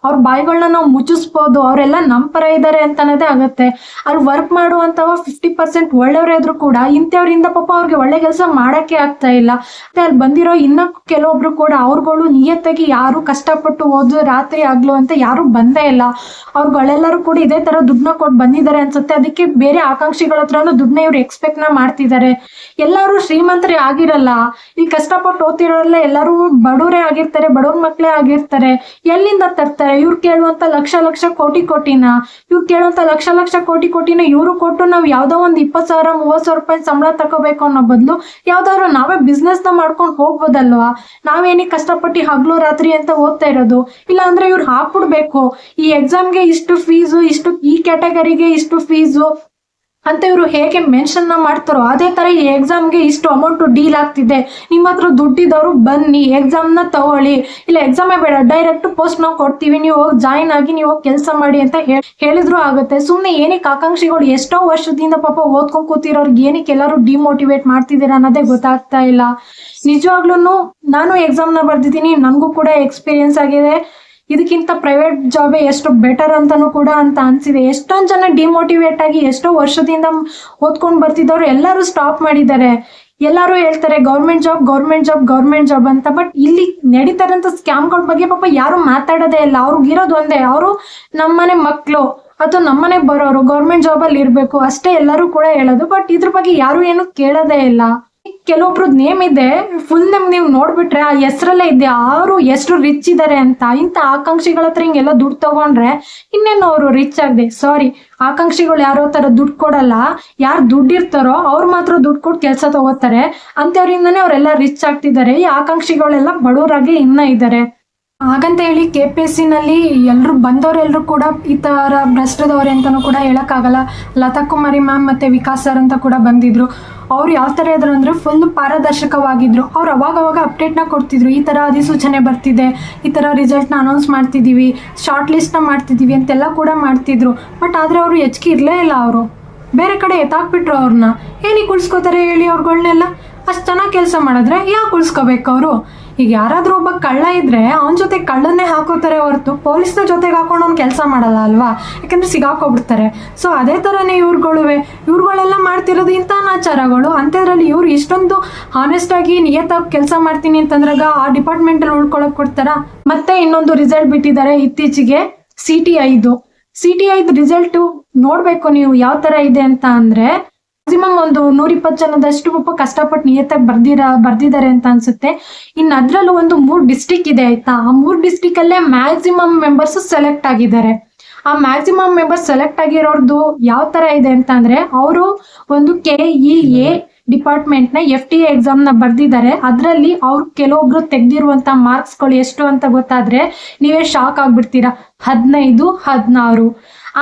ಅವ್ರ ಬಾಯಿಗಳನ್ನ ನಾವು ಮುಚ್ಚಿಸ್ಬೋದು, ಅವರೆಲ್ಲ ನಮ್ಮ ಪರ ಇದ್ದಾರೆ ಅಂತ ಅನ್ನೋದೇ ಆಗುತ್ತೆ. ಅಲ್ಲಿ ವರ್ಕ್ ಮಾಡುವಂತವ ಫಿಫ್ಟಿ ಪರ್ಸೆಂಟ್ ಒಳ್ಳೆಯವರೇ ಇದ್ರು ಕೂಡ ಇಂಥವ್ರಿಂದ ಪಾಪ ಅವ್ರಿಗೆ ಒಳ್ಳೆ ಕೆಲಸ ಮಾಡಕ್ಕೆ ಆಗ್ತಾ ಇಲ್ಲ. ಮತ್ತೆ ಅಲ್ಲಿ ಬಂದಿರೋ ಇನ್ನೂ ಕೆಲವೊಬ್ರು ಕೂಡ ಅವ್ರುಗಳು ನಿಯತ್ತಾಗಿ ಯಾರು ಕಷ್ಟಪಟ್ಟು ಓದು, ರಾತ್ರಿ ಆಗ್ಲು ಅಂತ ಯಾರು ಬಂದೇ ಇಲ್ಲ. ಅವ್ರುಗಳೆಲ್ಲರೂ ಕೂಡ ಇದೇ ತರ ದುಡ್ಡನ್ನ ಕೊಟ್ಟು ಬಂದಿದ್ದಾರೆ ಅನ್ಸುತ್ತೆ. ಅದಕ್ಕೆ ಬೇರೆ ಆಕಾಂಕ್ಷಿಗಳ ಹತ್ರನೂ ದುಡ್ಡನ್ನ ಇವ್ರು ಎಕ್ಸ್ಪೆಕ್ಟ್ನ ಮಾಡ್ತಿದ್ದಾರೆ. ಎಲ್ಲರೂ ಶ್ರೀಮಂತರೇ ಆಗಿರಲ್ಲ. ಈ ಕಷ್ಟಪಟ್ಟು ಓದ್ತಿರೋರೆಲ್ಲ ಎಲ್ಲರೂ ಬಡವರೇ ಆಗಿರ್ತಾರೆ, ಬಡವ್ರ ಮಕ್ಕಳೇ ಆಗಿರ್ತಾರೆ. ಎಲ್ಲಿಂದ ತರ್ತಾರೆ? ಇವ್ರು ಕೇಳುವಂತ ಲಕ್ಷ ಲಕ್ಷ ಕೋಟಿ ಕೋಟಿನ, ಇವ್ರು ಕೇಳುವಂತ ಲಕ್ಷ ಲಕ್ಷ ಕೋಟಿ ಕೋಟಿನ ಇವ್ರು ಕೊಟ್ಟು ನಾವು ಯಾವ್ದೋ ಒಂದು ಇಪ್ಪತ್ತು ಸಾವಿರ, ಮೂವತ್ತು ಸಾವಿರ ರೂಪಾಯಿ ಸಂಬಳ ತಗೋಬೇಕು ಅನ್ನೋ ಬದಲು ಯಾವ್ದಾದ್ರು ನಾವೇ ಬಿಸ್ನೆಸ್ನ ಮಾಡ್ಕೊಂಡು ಹೋಗ್ಬೋದಲ್ವಾ? ನಾವೇನೇ ಕಷ್ಟಪಟ್ಟು ಹಗ್ಲು ರಾತ್ರಿ ಅಂತ ಓದ್ತಾ ಇರೋದು? ಇಲ್ಲ ಅಂದ್ರೆ ಇವ್ರು ಹಾಕ್ಬಿಡ್ಬೇಕು. ಈ ಎಕ್ಸಾಮ್ಗೆ ಇಷ್ಟು ಫೀಸು ಇಷ್ಟು ಈ ಕ್ಯಾಟಗರಿಗೆ ಇಷ್ಟು ಫೀಸು ಅಂತ ಇವರು ಹೇಗೆ ಮೆನ್ಷನ್ನ ಮಾಡ್ತಾರೋ ಅದೇ ತರ ಈ ಎಕ್ಸಾಮ್ಗೆ ಇಷ್ಟು ಅಮೌಂಟ್ ಡೀಲ್ ಆಗ್ತಿದೆ. ನಿಮ್ಮ ಹತ್ರ ದುಡ್ಡಿದವರು ಬನ್ನಿ ಎಕ್ಸಾಮ್ನ ತಗೊಳ್ಳಿ. ಇಲ್ಲ ಎಕ್ಸಾಮೇ ಬೇಡ ಡೈರೆಕ್ಟ್ ಪೋಸ್ಟ್ ನಾವು ಕೊಡ್ತೀವಿ. ನೀವು ಹೋಗಿ ಜಾಯಿನ್ ಆಗಿ, ನೀವು ಹೋಗಿ ಕೆಲಸ ಮಾಡಿ ಅಂತ ಹೇಳ್- ಹೇಳಿದ್ರು ಆಗುತ್ತೆ. ಸುಮ್ಮನೆ ಏನಕ್ಕೆ ಆಕಾಂಕ್ಷಿಗಳು ಎಷ್ಟೋ ವರ್ಷದಿಂದ ಪಾಪ ಓದ್ಕೊಂಡು ಕೂತಿರೋರ್ಗೆ ಏನಕ್ಕೆ ಎಲ್ಲರೂ ಡಿಮೋಟಿವೇಟ್ ಮಾಡ್ತಿದ್ದೀರಾ ಅನ್ನೋದೇ ಗೊತ್ತಾಗ್ತಾ ಇಲ್ಲ. ನಿಜವಾಗ್ಲೂ ನಾನು ಎಕ್ಸಾಮ್ನ ಬರ್ದಿದ್ದೀನಿ, ನನಗೂ ಕೂಡ ಎಕ್ಸ್ಪೀರಿಯನ್ಸ್ ಆಗಿದೆ. ಇದಕ್ಕಿಂತ ಪ್ರೈವೇಟ್ ಜಾಬೇ ಎಷ್ಟು ಬೆಟರ್ ಅಂತಾನೂ ಕೂಡ ಅಂತ ಅನ್ಸಿದೆ. ಎಷ್ಟೊಂದು ಜನ ಡಿಮೋಟಿವೇಟ್ ಆಗಿ ಎಷ್ಟೋ ವರ್ಷದಿಂದ ಓದ್ಕೊಂಡ್ ಬರ್ತಿದ್ದವ್ರು ಎಲ್ಲರೂ ಸ್ಟಾಪ್ ಮಾಡಿದ್ದಾರೆ. ಎಲ್ಲರೂ ಹೇಳ್ತಾರೆ government job government job government job ಅಂತ. ಬಟ್ ಇಲ್ಲಿ ನಡೀತಾರಂತ ಸ್ಕ್ಯಾಮ್ಗಳ ಬಗ್ಗೆ ಪಾಪ ಯಾರು ಮಾತಾಡೋದೇ ಇಲ್ಲ. ಅವ್ರಿಗೆ ಇರೋದು ಒಂದೇ, ಅವರು ನಮ್ಮನೆ ಮಕ್ಕಳು ಅಥವಾ ನಮ್ಮನೆಗೆ ಬರೋರು ಗೌರ್ಮೆಂಟ್ ಜಾಬ್ ಅಲ್ಲಿ ಇರ್ಬೇಕು ಅಷ್ಟೇ ಎಲ್ಲರೂ ಕೂಡ ಹೇಳೋದು. ಬಟ್ ಇದ್ರ ಬಗ್ಗೆ ಯಾರು ಏನು ಕೇಳೋದೇ ಇಲ್ಲ. ಕೆಲವೊಬ್ರದ್ ನೇಮ್ ಇದೆ ಫುಲ್ ನೇಮ್ ನೀವು ನೋಡ್ಬಿಟ್ರೆ ಆ ಹೆಸರಲ್ಲೇ ಇದೆ ಅವರು ಎಷ್ಟು ರಿಚ್ ಇದ್ದಾರೆ ಅಂತ, ಇಂಥ ಆಕಾಂಕ್ಷಿಗಳ ಹತ್ರ ಹಿಂಗೆಲ್ಲ ದುಡ್ಡು ತಗೊಂಡ್ರೆ ಇನ್ನೇನು ಅವರು ರಿಚ್ ಆಗದೆ ಸಾರಿ ಆಕಾಂಕ್ಷಿಗಳು ಯಾರೋ ತರ ದುಡ್ಡು ಕೊಡಲ್ಲ, ಯಾರು ದುಡ್ಡು ಇರ್ತಾರೋ ಅವ್ರು ಮಾತ್ರ ದುಡ್ಡು ಕೊಟ್ಟು ಕೆಲಸ ತಗೋತಾರೆ, ಅಂಥವ್ರಿಂದನೇ ಅವರೆಲ್ಲ ರಿಚ್ ಆಗ್ತಿದ್ದಾರೆ, ಈ ಆಕಾಂಕ್ಷಿಗಳೆಲ್ಲ ಬಡವರಾಗಿ ಇನ್ನ ಇದ್ದಾರೆ ಹಾಗಂತ ಹೇಳಿ ಕೆ ಪಿ ಎಸ್ನಲ್ಲಿ ಎಲ್ಲರೂ ಬಂದವರೆಲ್ಲರೂ ಕೂಡ ಈ ತರ ಭ್ರಷ್ಟದವ್ರೆ ಅಂತಾನೂ ಕೂಡ ಹೇಳಕ್ಕಾಗಲ್ಲ. ಲತಾ ಕುಮಾರಿ ಮ್ಯಾಮ್ ಮತ್ತೆ ವಿಕಾಸ್ ಸರ್ ಅಂತ ಕೂಡ ಬಂದಿದ್ರು. ಅವ್ರು ಯಾವ ಥರ ಇದ್ರು ಅಂದರೆ ಫುಲ್ ಪಾರದರ್ಶಕವಾಗಿದ್ರು. ಅವ್ರು ಅವಾಗ ಅವಾಗ ಅಪ್ಡೇಟ್ನ ಕೊಡ್ತಿದ್ರು. ಈ ಥರ ಅಧಿಸೂಚನೆ ಬರ್ತಿದೆ. ಈ ಥರ ರಿಸಲ್ಟ್ನ ಅನೌನ್ಸ್ ಮಾಡ್ತಿದ್ದೀವಿ ಶಾರ್ಟ್ ಲಿಸ್ಟ್ನ ಮಾಡ್ತಿದ್ದೀವಿ ಅಂತೆಲ್ಲ ಕೂಡ ಮಾಡ್ತಿದ್ರು. ಬಟ್ ಆದರೆ ಅವರು ಹೆಚ್ಚಿಗೆ ಇರಲೇ ಇಲ್ಲ ಅವರು. ಬೇರೆ ಕಡೆ ಎತ್ತಾಕ್ಬಿಟ್ರು ಅವ್ರನ್ನ ಏನಕ್ಕೆ ಉಳಿಸ್ಕೋತಾರೆ ಹೇಳಿ ಅವ್ರುಗಳ್ನೆಲ್ಲ? ಅಷ್ಟು ಚೆನ್ನಾಗಿ ಕೆಲಸ ಮಾಡಿದ್ರೆ ಯಾಕೆ ಉಳಿಸ್ಕೋಬೇಕು ಅವರು? ಈಗ ಯಾರಾದರೂ ಒಬ್ಬ ಕಳ್ಳ ಇದ್ರೆ ಅವನ ಜೊತೆ ಕಳ್ಳನ್ನೇ ಹಾಕೋತಾರೆ ಹೊರತು ಪೊಲೀಸ್ನ ಜೊತೆಗೆ ಹಾಕೊಂಡು ಅವ್ನು ಕೆಲಸ ಮಾಡಲ್ಲ ಅಲ್ವಾ? ಯಾಕಂದ್ರೆ ಸಿಗಾಕೋಗ್ಬಿಡ್ತಾರೆ ಸೊ ಅದೇ ಥರನೇ ಇವ್ರುಗಳುವೆ. ಇವ್ರುಗಳೆಲ್ಲ ಮಾಡ್ತಿರೋದು ಇಂಥ ಅನಾಚಾರಗಳು. ಅಂಥದ್ರಲ್ಲಿ ಇವ್ರು ಇಷ್ಟೊಂದು ಹಾನೆಸ್ಟ್ ಆಗಿ ನಿಯತ್ತಾಗಿ ಕೆಲಸ ಮಾಡ್ತೀನಿ ಅಂತಂದ್ರಾಗ ಆ ಡಿಪಾರ್ಟ್ಮೆಂಟಲ್ಲಿ ಉಳ್ಕೊಳಕ್ ಕೊಡ್ತಾರ? ಮತ್ತೆ ಇನ್ನೊಂದು ರಿಸಲ್ಟ್ ಬಿಟ್ಟಿದ್ದಾರೆ ಇತ್ತೀಚೆಗೆ ಸಿ ಟಿ ಐದು ಸಿ ಟಿ ಐದು ರಿಸಲ್ಟು ನೋಡಬೇಕು ನೀವು ಯಾವ ಥರ ಇದೆ ಅಂತ ಅಂದರೆ ಮ್ಯಾಕ್ಸಿಮಮ್ ಒಂದು ನೂರಿಪ್ಪತ್ತು ಜನದಷ್ಟು ಪಾಪ ಕಷ್ಟಪಟ್ಟು ನಿಯತ್ತಾಗಿ ಬರ್ದಿರ, ಬರ್ದಿದ್ದಾರೆ ಅಂತ ಅನ್ಸುತ್ತೆ. ಇನ್ನು ಅದರಲ್ಲೂ ಒಂದು ಮೂರು ಡಿಸ್ಟಿಕ್ ಇದೆ ಆಯ್ತಾ? ಆ ಮೂರು ಡಿಸ್ಟಿಕಲ್ಲೇ ಮ್ಯಾಕ್ಸಿಮಮ್ ಮೆಂಬರ್ಸ್ ಸೆಲೆಕ್ಟ್ ಆಗಿದ್ದಾರೆ. ಆ ಮ್ಯಾಕ್ಸಿಮಮ್ ಮೆಂಬರ್ಸ್ ಸೆಲೆಕ್ಟ್ ಆಗಿರೋದು ಯಾವ ತರ ಇದೆ ಅಂತ ಅಂದ್ರೆ ಅವರು ಒಂದು ಕೆ ಇ ಎ ನ ಎಫ್ ಟಿ ನ ಬರ್ದಿದ್ದಾರೆ. ಅದರಲ್ಲಿ ಅವ್ರು ಕೆಲವೊಬ್ರು ಮಾರ್ಕ್ಸ್ ಮಾರ್ಕ್ಸ್ಗಳು ಎಷ್ಟು ಅಂತ ಗೊತ್ತಾದ್ರೆ, ನೀವೇ ಶಾಕ್ ಆಗ್ಬಿಡ್ತೀರಾ. ಹದಿನೈದು, ಹದಿನಾರು.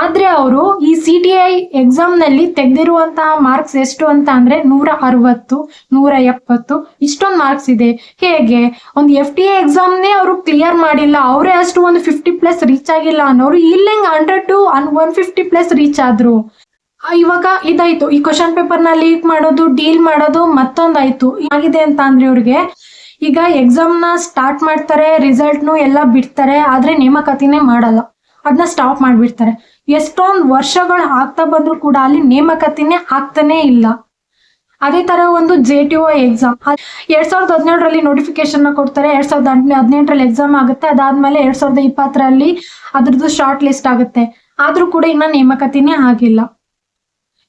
ಆದರೆ ಅವರು ಈ ಸಿ ಟಿ ಐ ಎಕ್ಸಾಮ್ನಲ್ಲಿ ತೆಗೆದಿರುವಂತಹ ಮಾರ್ಕ್ಸ್ ಎಷ್ಟು ಅಂತ ಅಂದರೆ ನೂರ ಅರವತ್ತು, ನೂರ ಎಪ್ಪತ್ತು, ಇಷ್ಟೊಂದು ಮಾರ್ಕ್ಸ್ ಇದೆ. ಹೇಗೆ? ಒಂದು ಎಫ್ ಟಿ ಎ ಎಕ್ಸಾಮ್ನೇ ಅವರು ಕ್ಲಿಯರ್ ಮಾಡಿಲ್ಲ, ಅವರೇ ಅಷ್ಟು ಒಂದು ಫಿಫ್ಟಿ ಪ್ಲಸ್ ರೀಚ್ ಆಗಿಲ್ಲ ಅನ್ನೋರು ಇಲ್ಲೆಂಗೆ hundred to one fifty plus reach ಆದರು. ಇವಾಗ ಇದಾಯ್ತು. ಈ ಕ್ವಶನ್ ಪೇಪರ್ನ ಲೀಕ್ ಮಾಡೋದು ಡೀಲ್ ಮಾಡೋದು ಮತ್ತೊಂದಾಯ್ತು. ಆಗಿದೆ ಅಂತ ಅಂದ್ರೆ ಇವ್ರಿಗೆ ಈಗ ಎಕ್ಸಾಮ್ನ ಸ್ಟಾರ್ಟ್ ಮಾಡ್ತಾರೆ ರಿಸಲ್ಟ್ನು ಎಲ್ಲ ಬಿಡ್ತಾರೆ, ಆದ್ರೆ ನೇಮಕಾತಿನೇ ಮಾಡಲ್ಲ. ಅದನ್ನ ಸ್ಟಾಪ್ ಮಾಡಿಬಿಡ್ತಾರೆ. ಎಷ್ಟೊಂದು ವರ್ಷಗಳು ಆಗ್ತಾ ಬಂದರೂ ಕೂಡ ಅಲ್ಲಿ ನೇಮಕಾತಿನೇ ಆಗ್ತಾನೇ ಇಲ್ಲ. ಅದೇ ತರ ಒಂದು ಜೆ ಟಿ ಒ ಎಕ್ಸಾಮ್ ಎರಡ್ ಸಾವಿರದ ಹದಿನೇಳರಲ್ಲಿ ನೋಟಿಫಿಕೇಶನ್ ಕೊಡ್ತಾರೆ. ಎರಡ್ ಸಾವಿರದ ಹದಿನೆಂಟರಲ್ಲಿ ಎಕ್ಸಾಮ್ ಆಗುತ್ತೆ. ಅದಾದ್ಮೇಲೆ ಎರಡ್ ಸಾವಿರದ ಇಪ್ಪತ್ತರಲ್ಲಿ ಅದ್ರದ್ದು ಶಾರ್ಟ್ ಲಿಸ್ಟ್ ಆಗುತ್ತೆ. ಆದ್ರೂ ಕೂಡ ಇನ್ನ ನೇಮಕಾತಿನೇ ಆಗಿಲ್ಲ.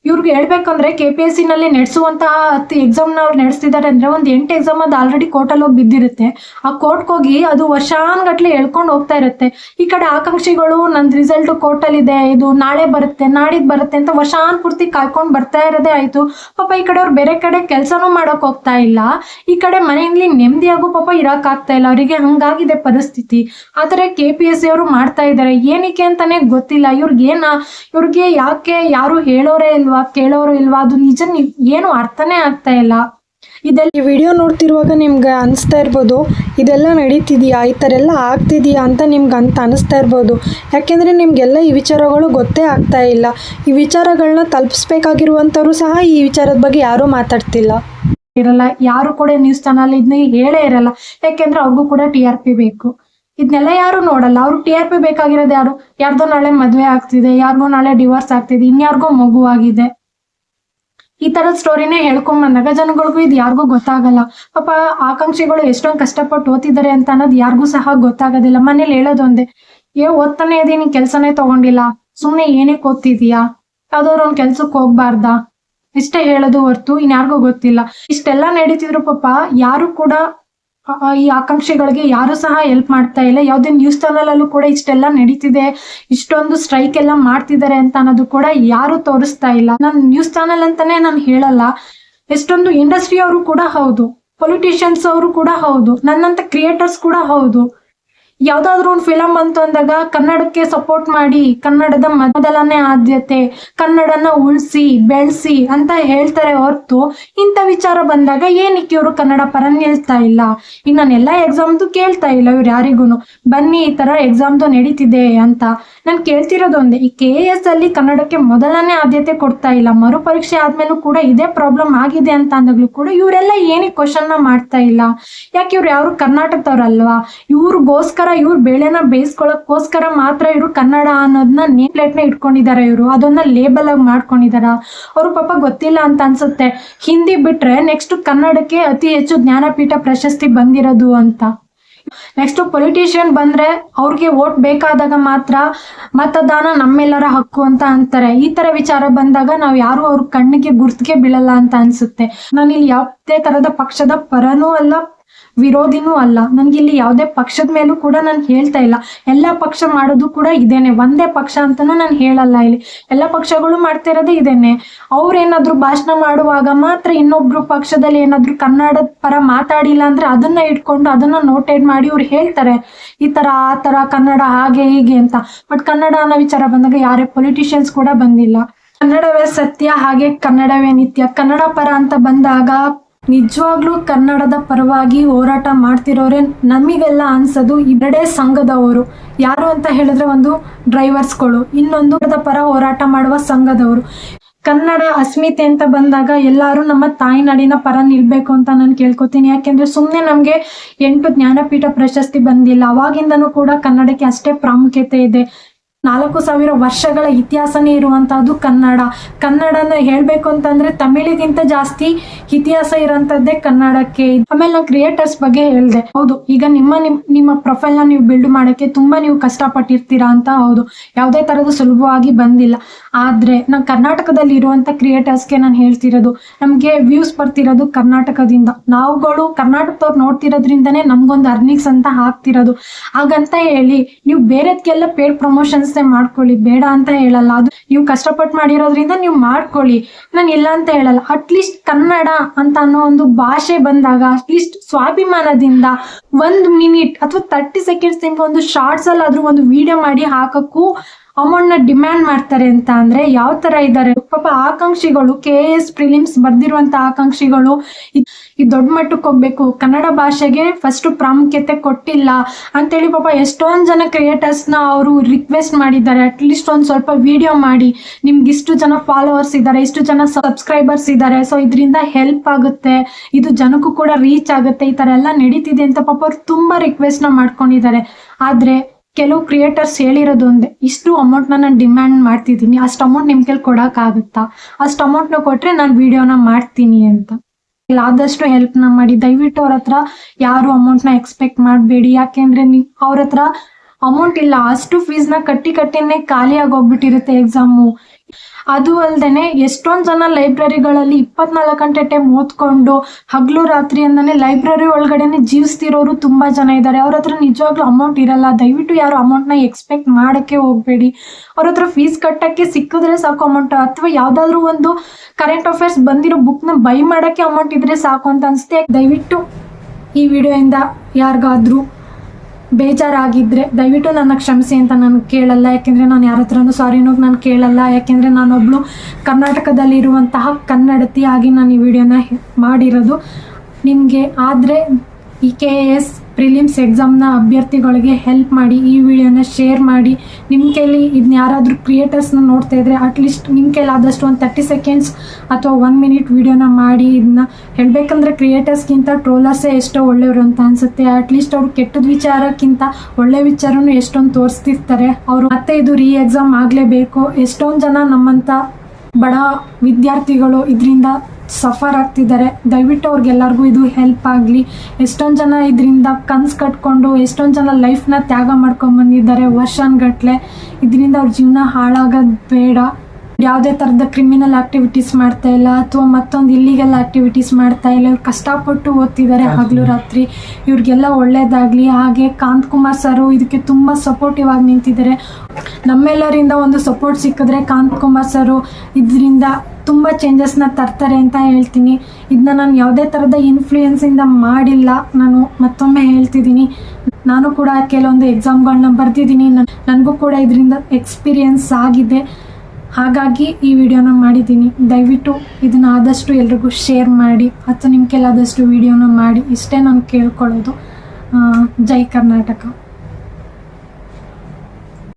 ಇವ್ರಿಗೆ ಹೇಳ್ಬೇಕಂದ್ರೆ ಕೆ ಪಿ ಎಸ್ ಸಿ ನಲ್ಲಿ ನಡೆಸುವಂತಹ ಹತ್ತು ಎಕ್ಸಾಮ್ನ ಅವ್ರು ನಡೆಸ್ತಿದ್ದಾರೆ ಅಂದ್ರೆ ಒಂದು ಎಂಟು ಎಕ್ಸಾಮ್ ಅದು ಆಲ್ರೆಡಿ ಕೋರ್ಟಲ್ಲಿ ಹೋಗಿ ಬಿದ್ದಿರುತ್ತೆ. ಆ ಕೋರ್ಟ್ಗೆ ಹೋಗಿ ಅದು ವರ್ಷಾನ್ಗಟ್ಲೆ ಹೇಳ್ಕೊಂಡು ಹೋಗ್ತಾ ಇರುತ್ತೆ. ಈ ಕಡೆ ಆಕಾಂಕ್ಷಿಗಳು ರಿಸಲ್ಟ್ ಕೋರ್ಟಲ್ಲಿ ಇದೆ, ಇದು ನಾಳೆ ಬರುತ್ತೆ ನಾಡಿದ್ದು ಬರುತ್ತೆ ಅಂತ ವರ್ಷಾನ್ ಪೂರ್ತಿ ಕಾಯ್ಕೊಂಡು ಬರ್ತಾ ಇರೋದೇ ಆಯ್ತು. ಪಾಪ ಈ ಕಡೆ ಅವ್ರು ಬೇರೆ ಕಡೆ ಕೆಲಸನೂ ಮಾಡೋಕೆ ಹೋಗ್ತಾ ಇಲ್ಲ. ಈ ಕಡೆ ಮನೆಯಲ್ಲಿ ನೆಮ್ಮದಿಯಾಗೂ ಪಾಪ ಇರೋಕ್ಕಾಗ್ತಾ ಇಲ್ಲ. ಅವರಿಗೆ ಹಂಗಾಗಿದೆ ಪರಿಸ್ಥಿತಿ. ಆದರೆ ಕೆ ಪಿ ಎಸ್ ಸಿ ಅವರು ಮಾಡ್ತಾ ಇದ್ದಾರೆ ಏನಕ್ಕೆ ಅಂತಾನೆ ಗೊತ್ತಿಲ್ಲ. ಇವ್ರಿಗೆ ಏನ, ಇವ್ರಿಗೆ ಯಾಕೆ ಯಾರು ಹೇಳೋರೇ ಇಲ್ವಾ? ಕೇಳೋರು ಇಲ್ವಾ, ಅದು ನಿಜ ಏನು ಅರ್ಥನೇ ಆಗ್ತಾ ಇಲ್ಲ. ಇದೆಲ್ಲ ಈ ವಿಡಿಯೋ ನೋಡ್ತಿರುವಾಗ ನಿಮ್ಗೆ ಅನಿಸ್ತಾ ಇರ್ಬೋದು, ಇದೆಲ್ಲ ನಡೀತಿದೆಯಾ, ಈ ಥರ ಎಲ್ಲ ಆಗ್ತಿದೆಯಾ ಅಂತ ನಿಮ್ಗೆ ಅಂತ ಅನಿಸ್ತಾ ಇರ್ಬೋದು. ಯಾಕೆಂದರೆ ನಿಮಗೆಲ್ಲ ಈ ವಿಚಾರಗಳು ಗೊತ್ತೇ ಆಗ್ತಾ ಇಲ್ಲ. ಈ ವಿಚಾರಗಳನ್ನ ತಲುಪಿಸ್ಬೇಕಾಗಿರುವಂಥವ್ರು ಸಹ ಈ ವಿಚಾರದ ಬಗ್ಗೆ ಯಾರೂ ಮಾತಾಡ್ತಿಲ್ಲ. ಇರಲ್ಲ, ಯಾರು ಕೂಡ ನ್ಯೂಸ್ ಚಾನಲ್ ಇದನ್ನ ಹೇಳೇ ಇರಲ್ಲ. ಯಾಕೆಂದ್ರೆ ಅವ್ರಿಗೂ ಕೂಡ ಟಿ ಆರ್ ಪಿ ಬೇಕು. ಇದನ್ನೆಲ್ಲ ಯಾರು ನೋಡಲ್ಲ. ಅವ್ರು ಟಿ ಆರ್ ಪಿ ಬೇಕಾಗಿರೋದು ಯಾರು? ಯಾರ್ದೋ ನಾಳೆ ಮದ್ವೆ ಆಗ್ತಿದೆ, ಯಾರಿಗೋ ನಾಳೆ ಡಿವೋರ್ಸ್ ಆಗ್ತಿದೆ, ಇನ್ಯಾರಿಗೋ ಮಗು ಆಗಿದೆ ಈ ತರದ ಸ್ಟೋರಿನೇ ಹೇಳ್ಕೊಂಡ್ ಬಂದಾಗ ಜನಗಳಿಗೂ ಇದು ಯಾರಿಗೂ ಗೊತ್ತಾಗಲ್ಲ. ಪಾಪ ಆಕಾಂಕ್ಷಿಗಳು ಎಷ್ಟೊಂದು ಕಷ್ಟಪಟ್ಟು ಓದ್ತಿದ್ದಾರೆ ಅಂತ ಅನ್ನೋದು ಯಾರಿಗೂ ಸಹ ಗೊತ್ತಾಗೋದಿಲ್ಲ. ಮನೇಲಿ ಹೇಳೋದೊಂದೇ ಏ ಓದ್ತಾನೆ ಇದೀನಿ, ಕೆಲ್ಸನೇ ತಗೊಂಡಿಲ್ಲ. ಸುಮ್ನೆ ಏನೇ ಓದ್ತಿದೀಯಾ ಯಾವ್ದಾದ್ರು ಒಂದ್ ಕೆಲ್ಸಕ್ಕೆ ಹೋಗ್ಬಾರ್ದಾ? ಇಷ್ಟೇ ಹೇಳೋದು ಹೊರ್ತು ಇನ್ಯಾರಿಗೂ ಗೊತ್ತಿಲ್ಲ. ಇಷ್ಟೆಲ್ಲ ನಡೀತಿದ್ರು ಪಾಪ ಯಾರು ಕೂಡ ಈ ಆಕಾಂಕ್ಷೆಗಳಿಗೆ ಯಾರು ಸಹ ಹೆಲ್ಪ್ ಮಾಡ್ತಾ ಇಲ್ಲ. ಯಾವುದೇ ನ್ಯೂಸ್ ಚಾನಲ್ ಅಲ್ಲೂ ಕೂಡ ಇಷ್ಟೆಲ್ಲ ನಡೀತಿದೆ. ಇಷ್ಟೊಂದು ಸ್ಟ್ರೈಕ್ ಎಲ್ಲ ಮಾಡ್ತಿದ್ದಾರೆ ಅಂತ ಅನ್ನೋದು ಕೂಡ ಯಾರು ತೋರಿಸ್ತಾ ಇಲ್ಲ. ನಾನು ನ್ಯೂಸ್ ಚಾನಲ್ ಅಂತಾನೆ ನಾನು ಹೇಳಲ್ಲ. ಎಷ್ಟೊಂದು ಇಂಡಸ್ಟ್ರಿ ಅವರು ಕೂಡ ಹೌದು. ಪೊಲಿಟಿಷಿಯನ್ಸ್ ಅವರು ಕೂಡ ಹೌದು. ನನ್ನಂತ ಕ್ರಿಯೇಟರ್ಸ್ ಕೂಡ ಹೌದು. ಯಾವ್ದಾದ್ರು ಒಂದು ಫಿಲಮ್ ಅಂತ ಅಂದಾಗ ಕನ್ನಡಕ್ಕೆ ಸಪೋರ್ಟ್ ಮಾಡಿ ಕನ್ನಡದ ಮೊದಲನೇ ಆದ್ಯತೆ, ಕನ್ನಡನ ಉಳಿಸಿ, ಬೆಳೆಸಿ ಅಂತ ಹೇಳ್ತಾರೆ ಹೊರತು ಇಂಥ ವಿಚಾರ ಬಂದಾಗ ಏನಕ್ಕೆ ಇವರು ಕನ್ನಡ ಪರ ನಿಲ್ತಾ ಇಲ್ಲ? ಈಗ ನಾನು ಎಲ್ಲ ಎಕ್ಸಾಮ್ದು ಕೇಳ್ತಾ ಇಲ್ಲ ಇವ್ರು ಯಾರಿಗೂ ಬನ್ನಿ ಈ ತರ ಎಕ್ಸಾಮ್ದು ನಡೀತಿದೆ ಅಂತ. ನಾನು ಕೇಳ್ತಿರೋದೊಂದೇ, ಈ ಕೆ ಎಸ್ ಅಲ್ಲಿ ಕನ್ನಡಕ್ಕೆ ಮೊದಲನೇ ಆದ್ಯತೆ ಕೊಡ್ತಾ ಇಲ್ಲ, ಮರುಪರೀಕ್ಷೆ ಆದ್ಮೇಲೂ ಕೂಡ ಇದೇ ಪ್ರಾಬ್ಲಮ್ ಆಗಿದೆ ಅಂತ ಅಂದಾಗ್ಲೂ ಕೂಡ ಇವರೆಲ್ಲ ಏನಕ್ಕೆ ಕ್ವಶನ್ನ ಮಾಡ್ತಾ ಇಲ್ಲ. ಯಾಕೆ ಇವ್ರು ಯಾರು ಕರ್ನಾಟಕದವ್ರಲ್ವಾ? ಇವ್ರಿಗೋಸ್ಕರ ಇವ್ರ ಬೆಳೆನ ಬೇಯಿಸ್ಕೊಳ್ಳೋಕ್ಕೋಸ್ಕರ ಮಾತ್ರ ಇವರು ಕನ್ನಡ ಅನ್ನೋದನ್ನ ಪ್ಲೇಟ್ನ ಇಟ್ಕೊಂಡಿದ್ದಾರೆ ಇವರು. ಅದನ್ನ ಲೇಬಲ್ ಆಗಿ ಮಾಡ್ಕೊಂಡಿದಾರ. ಅವ್ರು ಪಾಪ ಗೊತ್ತಿಲ್ಲ ಅಂತ ಅನ್ಸುತ್ತೆ. ಹಿಂದಿ ಬಿಟ್ರೆ ನೆಕ್ಸ್ಟ್ ಕನ್ನಡಕ್ಕೆ ಅತಿ ಹೆಚ್ಚು ಜ್ಞಾನಪೀಠ ಪ್ರಶಸ್ತಿ ಬಂದಿರೋದು ಅಂತ. ನೆಕ್ಸ್ಟ್ ಪೊಲಿಟಿಷಿಯನ್ ಬಂದ್ರೆ ಅವ್ರಿಗೆ ವೋಟ್ ಬೇಕಾದಾಗ ಮಾತ್ರ ಮತದಾನ ನಮ್ಮೆಲ್ಲರ ಹಕ್ಕು ಅಂತ ಅಂತಾರೆ. ಈ ತರ ವಿಚಾರ ಬಂದಾಗ ನಾವು ಯಾರು ಅವ್ರ ಕಣ್ಣಿಗೆ ಗುರ್ತಿಗೆ ಬೀಳಲ್ಲ ಅಂತ ಅನ್ಸುತ್ತೆ. ನಾನು ಇಲ್ಲಿ ಯಾವುದೇ ತರದ ಪಕ್ಷದ ಪರನೂ ಅಲ್ಲ ವಿರೋಧಿನೂ ಅಲ್ಲ. ನನ್ಗೆ ಇಲ್ಲಿ ಯಾವುದೇ ಪಕ್ಷದ ಮೇಲೂ ಕೂಡ ನಾನು ಹೇಳ್ತಾ ಇಲ್ಲ. ಎಲ್ಲ ಪಕ್ಷ ಮಾಡೋದು ಕೂಡ ಇದೇನೆ. ಒಂದೇ ಪಕ್ಷ ಅಂತಾನು ನಾನು ಹೇಳಲ್ಲ ಇಲ್ಲಿ. ಎಲ್ಲ ಪಕ್ಷಗಳು ಮಾಡ್ತಾ ಇರೋದೇ ಇದೇನೆ. ಅವ್ರೇನಾದ್ರೂ ಭಾಷಣ ಮಾಡುವಾಗ ಮಾತ್ರ ಇನ್ನೊಬ್ರು ಪಕ್ಷದಲ್ಲಿ ಏನಾದ್ರು ಕನ್ನಡದ ಪರ ಮಾತಾಡಿಲ್ಲ ಅಂದ್ರೆ ಅದನ್ನ ಇಟ್ಕೊಂಡು ಅದನ್ನ ನೋಟೆಡ್ ಮಾಡಿ ಅವ್ರು ಹೇಳ್ತಾರೆ. ಈ ತರ, ಆ ತರ, ಕನ್ನಡ ಹಾಗೆ, ಹೀಗೆ ಅಂತ. ಬಟ್ ಕನ್ನಡ ಅನ್ನೋ ವಿಚಾರ ಬಂದಾಗ ಯಾರೇ ಪೊಲಿಟಿಷಿಯನ್ಸ್ ಕೂಡ ಬಂದಿಲ್ಲ. ಕನ್ನಡವೇ ಸತ್ಯ, ಹಾಗೆ ಕನ್ನಡವೇ ನಿತ್ಯ. ಕನ್ನಡ ಪರ ಅಂತ ಬಂದಾಗ ನಿಜವಾಗ್ಲೂ ಕನ್ನಡದ ಪರವಾಗಿ ಹೋರಾಟ ಮಾಡ್ತಿರೋರೆ ನಮಗೆಲ್ಲ ಅನ್ಸೋದು ಎರಡೇ ಸಂಘದವರು. ಯಾರು ಅಂತ ಹೇಳಿದ್ರೆ ಒಂದು ಡ್ರೈವರ್ಸ್ಗಳು, ಇನ್ನೊಂದು ಪರ ಹೋರಾಟ ಮಾಡುವ ಸಂಘದವರು. ಕನ್ನಡ ಅಸ್ಮಿತೆ ಅಂತ ಬಂದಾಗ ಎಲ್ಲರೂ ನಮ್ಮ ತಾಯ್ನಾಡಿನ ಪರ ನಿಲ್ಬೇಕು ಅಂತ ನಾನು ಕೇಳ್ಕೊತೀನಿ. ಯಾಕೆಂದ್ರೆ ಸುಮ್ಮನೆ ನಮಗೆ ಎಂಟು ಜ್ಞಾನಪೀಠ ಪ್ರಶಸ್ತಿ ಬಂದಿಲ್ಲ. ಅವಾಗಿಂದನೂ ಕೂಡ ಕನ್ನಡಕ್ಕೆ ಅಷ್ಟೇ ಪ್ರಾಮುಖ್ಯತೆ ಇದೆ. ನಾಲ್ಕು ಸಾವಿರ ವರ್ಷಗಳ ಇತಿಹಾಸನೇ ಇರುವಂತಹದ್ದು ಕನ್ನಡ. ಕನ್ನಡನ ಹೇಳ್ಬೇಕು ಅಂತಂದ್ರೆ ತಮಿಳಿಗಿಂತ ಜಾಸ್ತಿ ಇತಿಹಾಸ ಇರೋಂಥದ್ದೇ ಕನ್ನಡಕ್ಕೆ ಆಮೇಲೆ ನಾವು ಕ್ರಿಯೇಟರ್ಸ್ ಬಗ್ಗೆ ಹೇಳ್ದೆ. ಹೌದು, ಈಗ ನಿಮ್ಮ ನಿಮ್, ನಿಮ್ಮ ನ ನೀವು ಬಿಲ್ಡ್ ಮಾಡಕ್ಕೆ ತುಂಬಾ ನೀವು ಕಷ್ಟಪಟ್ಟಿರ್ತೀರಾ ಅಂತ ಹೌದು. ಯಾವುದೇ ಥರದ್ದು ಸುಲಭವಾಗಿ ಬಂದಿಲ್ಲ. ಆದ್ರೆ ನಾನು ಕರ್ನಾಟಕದಲ್ಲಿ ಇರುವಂತ ಕ್ರಿಯೇಟರ್ಸ್ಗೆ ನಾನು ಹೇಳ್ತಿರೋದು, ನಮಗೆ ವ್ಯೂಸ್ ಬರ್ತಿರೋದು ಕರ್ನಾಟಕದಿಂದ. ನಾವುಗಳು ಕರ್ನಾಟಕದವ್ರು ನೋಡ್ತಿರೋದ್ರಿಂದನೇ ನಮಗೊಂದು ಅರ್ನಿಂಗ್ಸ್ ಅಂತ ಹಾಕ್ತಿರೋದು ಹಾಗಂತ ಹೇಳಿ, ನೀವು ಬೇರೆದ್ಗೆಲ್ಲ ಪೇಡ್ ಪ್ರಮೋಷನ್ಸ್ ಮಾಡ್ಕೊಳ್ಳಿ, ಬೇಡ ಅಂತ ಹೇಳಲ್ಲ. ಅದು ನೀವು ಕಷ್ಟಪಟ್ಟು ಮಾಡಿರೋದ್ರಿಂದ ನೀವು ಮಾಡ್ಕೊಳ್ಳಿ. ನಾನು ಇಲ್ಲ ಅಂತ ಹೇಳಲ್ಲ. ಅಟ್ಲೀಸ್ಟ್ ಕನ್ನಡ ಅಂತ ಅನ್ನೋ ಒಂದು ಭಾಷೆ ಬಂದಾಗ ಅಟ್ಲೀಸ್ಟ್ ಸ್ವಾಭಿಮಾನದಿಂದ ಒಂದು ಮಿನಿಟ್ ಅಥವಾ ತರ್ಟಿ ಸೆಕೆಂಡ್ಸ್ ನಿಮ್ಗೆ ಒಂದು ಶಾರ್ಟ್ಸ್ ಅಲ್ಲಾದ್ರೂ ಒಂದು ವಿಡಿಯೋ ಮಾಡಿ ಹಾಕಕ್ಕೂ ಅಮೌಂಟ್ನ ಡಿಮ್ಯಾಂಡ್ ಮಾಡ್ತಾರೆ ಅಂತ ಅಂದ್ರೆ ಯಾವ ತರ ಇದ್ದಾರೆ? ಪಾಪ ಆಕಾಂಕ್ಷಿಗಳು ಕೆ ಎಸ್ ಪ್ರಿಲಿಮ್ಸ್ ಬರ್ದಿರುವಂತ ಆಕಾಂಕ್ಷಿಗಳು. ಈ ದೊಡ್ಡ ಮಟ್ಟಕ್ಕೆ ಹೋಗ್ಬೇಕು. ಕನ್ನಡ ಭಾಷೆಗೆ ಫಸ್ಟ್ ಪ್ರಾಮುಖ್ಯತೆ ಕೊಟ್ಟಿಲ್ಲ. ಅಂತೇಳಿ ಪಾಪ ಎಷ್ಟೊಂದ್ ಜನ ಕ್ರಿಯೇಟರ್ಸ್ನ ಅವರು ರಿಕ್ವೆಸ್ಟ್ ಮಾಡಿದ್ದಾರೆ. ಅಟ್ಲೀಸ್ಟ್ ಒಂದ್ ಸ್ವಲ್ಪ ವಿಡಿಯೋ ಮಾಡಿ. ನಿಮ್ಗೆ ಇಷ್ಟು ಜನ ಫಾಲೋವರ್ಸ್ ಇದ್ದಾರೆ, ಇಷ್ಟು ಜನ ಸಬ್ಸ್ಕ್ರೈಬರ್ಸ್ ಇದ್ದಾರೆ. ಸೊ ಇದರಿಂದ ಹೆಲ್ಪ್ ಆಗುತ್ತೆ. ಇದು ಜನಕ್ಕೂ ಕೂಡ ರೀಚ್ ಆಗುತ್ತೆ. ಈ ತರ ಎಲ್ಲ ನಡೀತಿದೆ ಅಂತ ಪಾಪ ಅವ್ರು ತುಂಬಾ ರಿಕ್ವೆಸ್ಟ್ನ ಮಾಡ್ಕೊಂಡಿದ್ದಾರೆ. ಆದ್ರೆ ಕೆಲವು ಕ್ರಿಯೇಟರ್ಸ್ ಹೇಳಿರೋದು ಒಂದೇ, ಇಷ್ಟು ಅಮೌಂಟ್ನ ನಾನು ಡಿಮ್ಯಾಂಡ್ ಮಾಡ್ತಿದ್ದೀನಿ, ಅಷ್ಟು ಅಮೌಂಟ್ ನಿಮ್ಮ ಕೈಲಿ ಕೊಡೋಕ್ಕಾಗುತ್ತಾ? ಅಷ್ಟು ಅಮೌಂಟ್ನ ಕೊಟ್ರೆ ನಾನು ವಿಡಿಯೋನ ಮಾಡ್ತೀನಿ ಅಂತ. ಇಲ್ಲ, ಆದಷ್ಟು ಹೆಲ್ಪ್ನ ಮಾಡಿ. ದಯವಿಟ್ಟು ಅವ್ರ ಹತ್ರ ಯಾರು ಅಮೌಂಟ್ನ ಎಕ್ಸ್ಪೆಕ್ಟ್ ಮಾಡಬೇಡಿ. ಯಾಕೆಂದ್ರೆ ನೀವು ಅವ್ರ ಹತ್ರ ಅಮೌಂಟ್ ಇಲ್ಲ, ಅಷ್ಟು ಫೀಸ್ನ ಕಟ್ಟಿ ಕಟ್ಟಿನೇ ಖಾಲಿಯಾಗಿ ಹೋಗ್ಬಿಟ್ಟಿರುತ್ತೆ ಎಕ್ಸಾಮು ಅದು ಅಲ್ದೇನೆ ಎಷ್ಟೊಂದು ಜನ ಲೈಬ್ರರಿಗಳಲ್ಲಿ ಇಪ್ಪತ್ನಾಲ್ಕು ಗಂಟೆ ಟೈಮ್ ಓದ್ಕೊಂಡು ಹಗಲು ರಾತ್ರಿ ಲೈಬ್ರರಿ ಒಳಗಡೆನೆ ಜೀವಿಸ್ತಿರೋರು ತುಂಬಾ ಜನ ಇದ್ದಾರೆ ಅವ್ರ ಹತ್ರ ನಿಜವಾಗ್ಲೂ ಅಮೌಂಟ್ ಇರಲ್ಲ. ದಯವಿಟ್ಟು ಯಾರು ಅಮೌಂಟ್ನ ಎಕ್ಸ್ಪೆಕ್ಟ್ ಮಾಡಕ್ಕೆ ಹೋಗಬೇಡಿ. ಅವ್ರ ಹತ್ರ ಫೀಸ್ ಕಟ್ಟೋಕ್ಕೆ ಸಿಕ್ಕಿದ್ರೆ ಸಾಕು ಅಮೌಂಟ್ ಅಥವಾ ಯಾವುದಾದ್ರೂ ಒಂದು ಕರೆಂಟ್ ಅಫೇರ್ಸ್ ಬಂದಿರೋ ಬುಕ್ನ ಬೈ ಮಾಡಕ್ಕೆ ಅಮೌಂಟ್ ಇದ್ರೆ ಸಾಕು ಅಂತ ಅನ್ಸುತ್ತೆ. ದಯವಿಟ್ಟು ಈ ವಿಡಿಯೋಯಿಂದ ಯಾರಿಗಾದ್ರೂ ಬೇಜಾರಾಗಿದ್ರೆ, ದಯವಿಟ್ಟು ನನ್ನ ಕ್ಷಮಿಸಿ ಅಂತ ನಾನು ಕೇಳಲ್ಲ. ಯಾಕೆಂದರೆ ನಾನು ಯಾರ ಹತ್ರನೂ ಸಾರಿನೂ ನಾನು ಕೇಳಲ್ಲ. ಯಾಕೆಂದರೆ ನಾನೊಬ್ಳು ಕರ್ನಾಟಕದಲ್ಲಿರುವಂತಹ ಕನ್ನಡತಿ ಕನ್ನಡತಿಯಾಗಿ ನಾನು ಈ ವಿಡಿಯೋನ ಮಾಡಿರೋದು. ನಿಮಗೆ ಆದರೆ ಈ ಕೆ ಎಸ್ ಪ್ರಿಲಿಮ್ಸ್ ಎಕ್ಸಾಮ್ನ ಅಭ್ಯರ್ಥಿಗಳಿಗೆ ಹೆಲ್ಪ್ ಮಾಡಿ, ಈ ವಿಡಿಯೋನ ಶೇರ್ ಮಾಡಿ. ನಿಮ್ಮ ಕೈಲಿ ಇದನ್ನ ಯಾರಾದರೂ ಕ್ರಿಯೇಟರ್ಸ್ನ ನೋಡ್ತಾ ಇದ್ರೆ ಅಟ್ಲೀಸ್ಟ್ ನಿಮ್ಮ ಕೈಲಿ ಆದಷ್ಟು ಒಂದು ತರ್ಟಿ ಸೆಕೆಂಡ್ಸ್ ಅಥವಾ ಒನ್ ಮಿನಿಟ್ ವಿಡಿಯೋನ ಮಾಡಿ ಇದನ್ನ ಹೇಳಬೇಕಂದ್ರೆ ಕ್ರಿಯೇಟರ್ಸ್ಗಿಂತ ಟ್ರೋಲರ್ಸೇ ಎಷ್ಟೋ ಒಳ್ಳೆಯವರು ಅಂತ ಅನಿಸುತ್ತೆ. ಅಟ್ಲೀಸ್ಟ್ ಅವರು ಕೆಟ್ಟದ ವಿಚಾರಕ್ಕಿಂತ ಒಳ್ಳೆ ವಿಚಾರನೂ ಎಷ್ಟೊಂದು ತೋರಿಸ್ತಿರ್ತಾರೆ. ಅವರು ಮತ್ತೆ ಇದು ರೀ ಎಕ್ಸಾಮ್ ಆಗಲೇಬೇಕು. ಎಷ್ಟೊಂದು ಜನ ನಮ್ಮಂಥ ಬಡ ವಿದ್ಯಾರ್ಥಿಗಳು ಇದರಿಂದ ಸಫರ್ ಆಗ್ತಿದ್ದಾರೆ. ದಯವಿಟ್ಟು ಅವ್ರಿಗೆಲ್ಲರಿಗೂ ಇದು ಹೆಲ್ಪ್ ಆಗಲಿ. ಎಷ್ಟೊಂದು ಜನ ಇದರಿಂದ ಕನ್ಸ್ ಕಟ್ಕೊಂಡು, ಎಷ್ಟೊಂದು ಜನ ಲೈಫ್ನ ತ್ಯಾಗ ಮಾಡ್ಕೊಂಡು ಬಂದಿದ್ದಾರೆ ವರ್ಷಾನ್ಗಟ್ಲೆ. ಇದರಿಂದ ಅವ್ರ ಜೀವನ ಹಾಳಾಗೋದು ಬೇಡ. ಯಾವುದೇ ಥರದ ಕ್ರಿಮಿನಲ್ ಆಕ್ಟಿವಿಟೀಸ್ ಮಾಡ್ತಾ ಇಲ್ಲ, ಅಥವಾ ಮತ್ತೊಂದು ಇಲ್ಲಿಗೆಲ್ಲ ಆಕ್ಟಿವಿಟೀಸ್ ಮಾಡ್ತಾ ಇಲ್ಲ. ಇವ್ರು ಕಷ್ಟಪಟ್ಟು ಓದ್ತಿದ್ದಾರೆ ಹಗಲು ರಾತ್ರಿ. ಇವ್ರಿಗೆಲ್ಲ ಒಳ್ಳೇದಾಗಲಿ. ಹಾಗೆ ಕಾಂತ್ ಕುಮಾರ್ ಸರು ಇದಕ್ಕೆ ತುಂಬ ಸಪೋರ್ಟಿವ್ ಆಗಿ ನಿಂತಿದ್ದಾರೆ. ನಮ್ಮೆಲ್ಲರಿಂದ ಒಂದು ಸಪೋರ್ಟ್ ಸಿಕ್ಕಿದ್ರೆ ಕಾಂತ್ ಕುಮಾರ್ ಸರು ಇದರಿಂದ ತುಂಬ ಚೇಂಜಸ್ನ ತರ್ತಾರೆ ಅಂತ ಹೇಳ್ತೀನಿ. ಇದನ್ನ ನಾನು ಯಾವುದೇ ಥರದ ಇನ್ಫ್ಲೂಯೆನ್ಸಿಂದ ಮಾಡಿಲ್ಲ. ನಾನು ಮತ್ತೊಮ್ಮೆ ಹೇಳ್ತಿದ್ದೀನಿ. ನಾನು ಕೂಡ ಕೆಲವೊಂದು ಎಕ್ಸಾಮ್ಗಳನ್ನ ಬರೆದಿದ್ದೀನಿ. ನನಗೂ ಕೂಡ ಇದರಿಂದ ಎಕ್ಸ್ಪೀರಿಯೆನ್ಸ್ ಆಗಿದೆ. ಹಾಗಾಗಿ ಈ ವಿಡಿಯೋನ ಮಾಡಿದ್ದೀನಿ. ದಯವಿಟ್ಟು ಇದನ್ನ ಆದಷ್ಟು ಎಲ್ರಿಗೂ ಶೇರ್ ಮಾಡಿ, ಅಥವಾ ನಿಮ್ಮ ಆದಷ್ಟು ವಿಡಿಯೋನ ಮಾಡಿ. ಇಷ್ಟೇ ನಾನು ಕೇಳ್ಕೊಳ್ಳೋದು. ಜೈ ಕರ್ನಾಟಕ.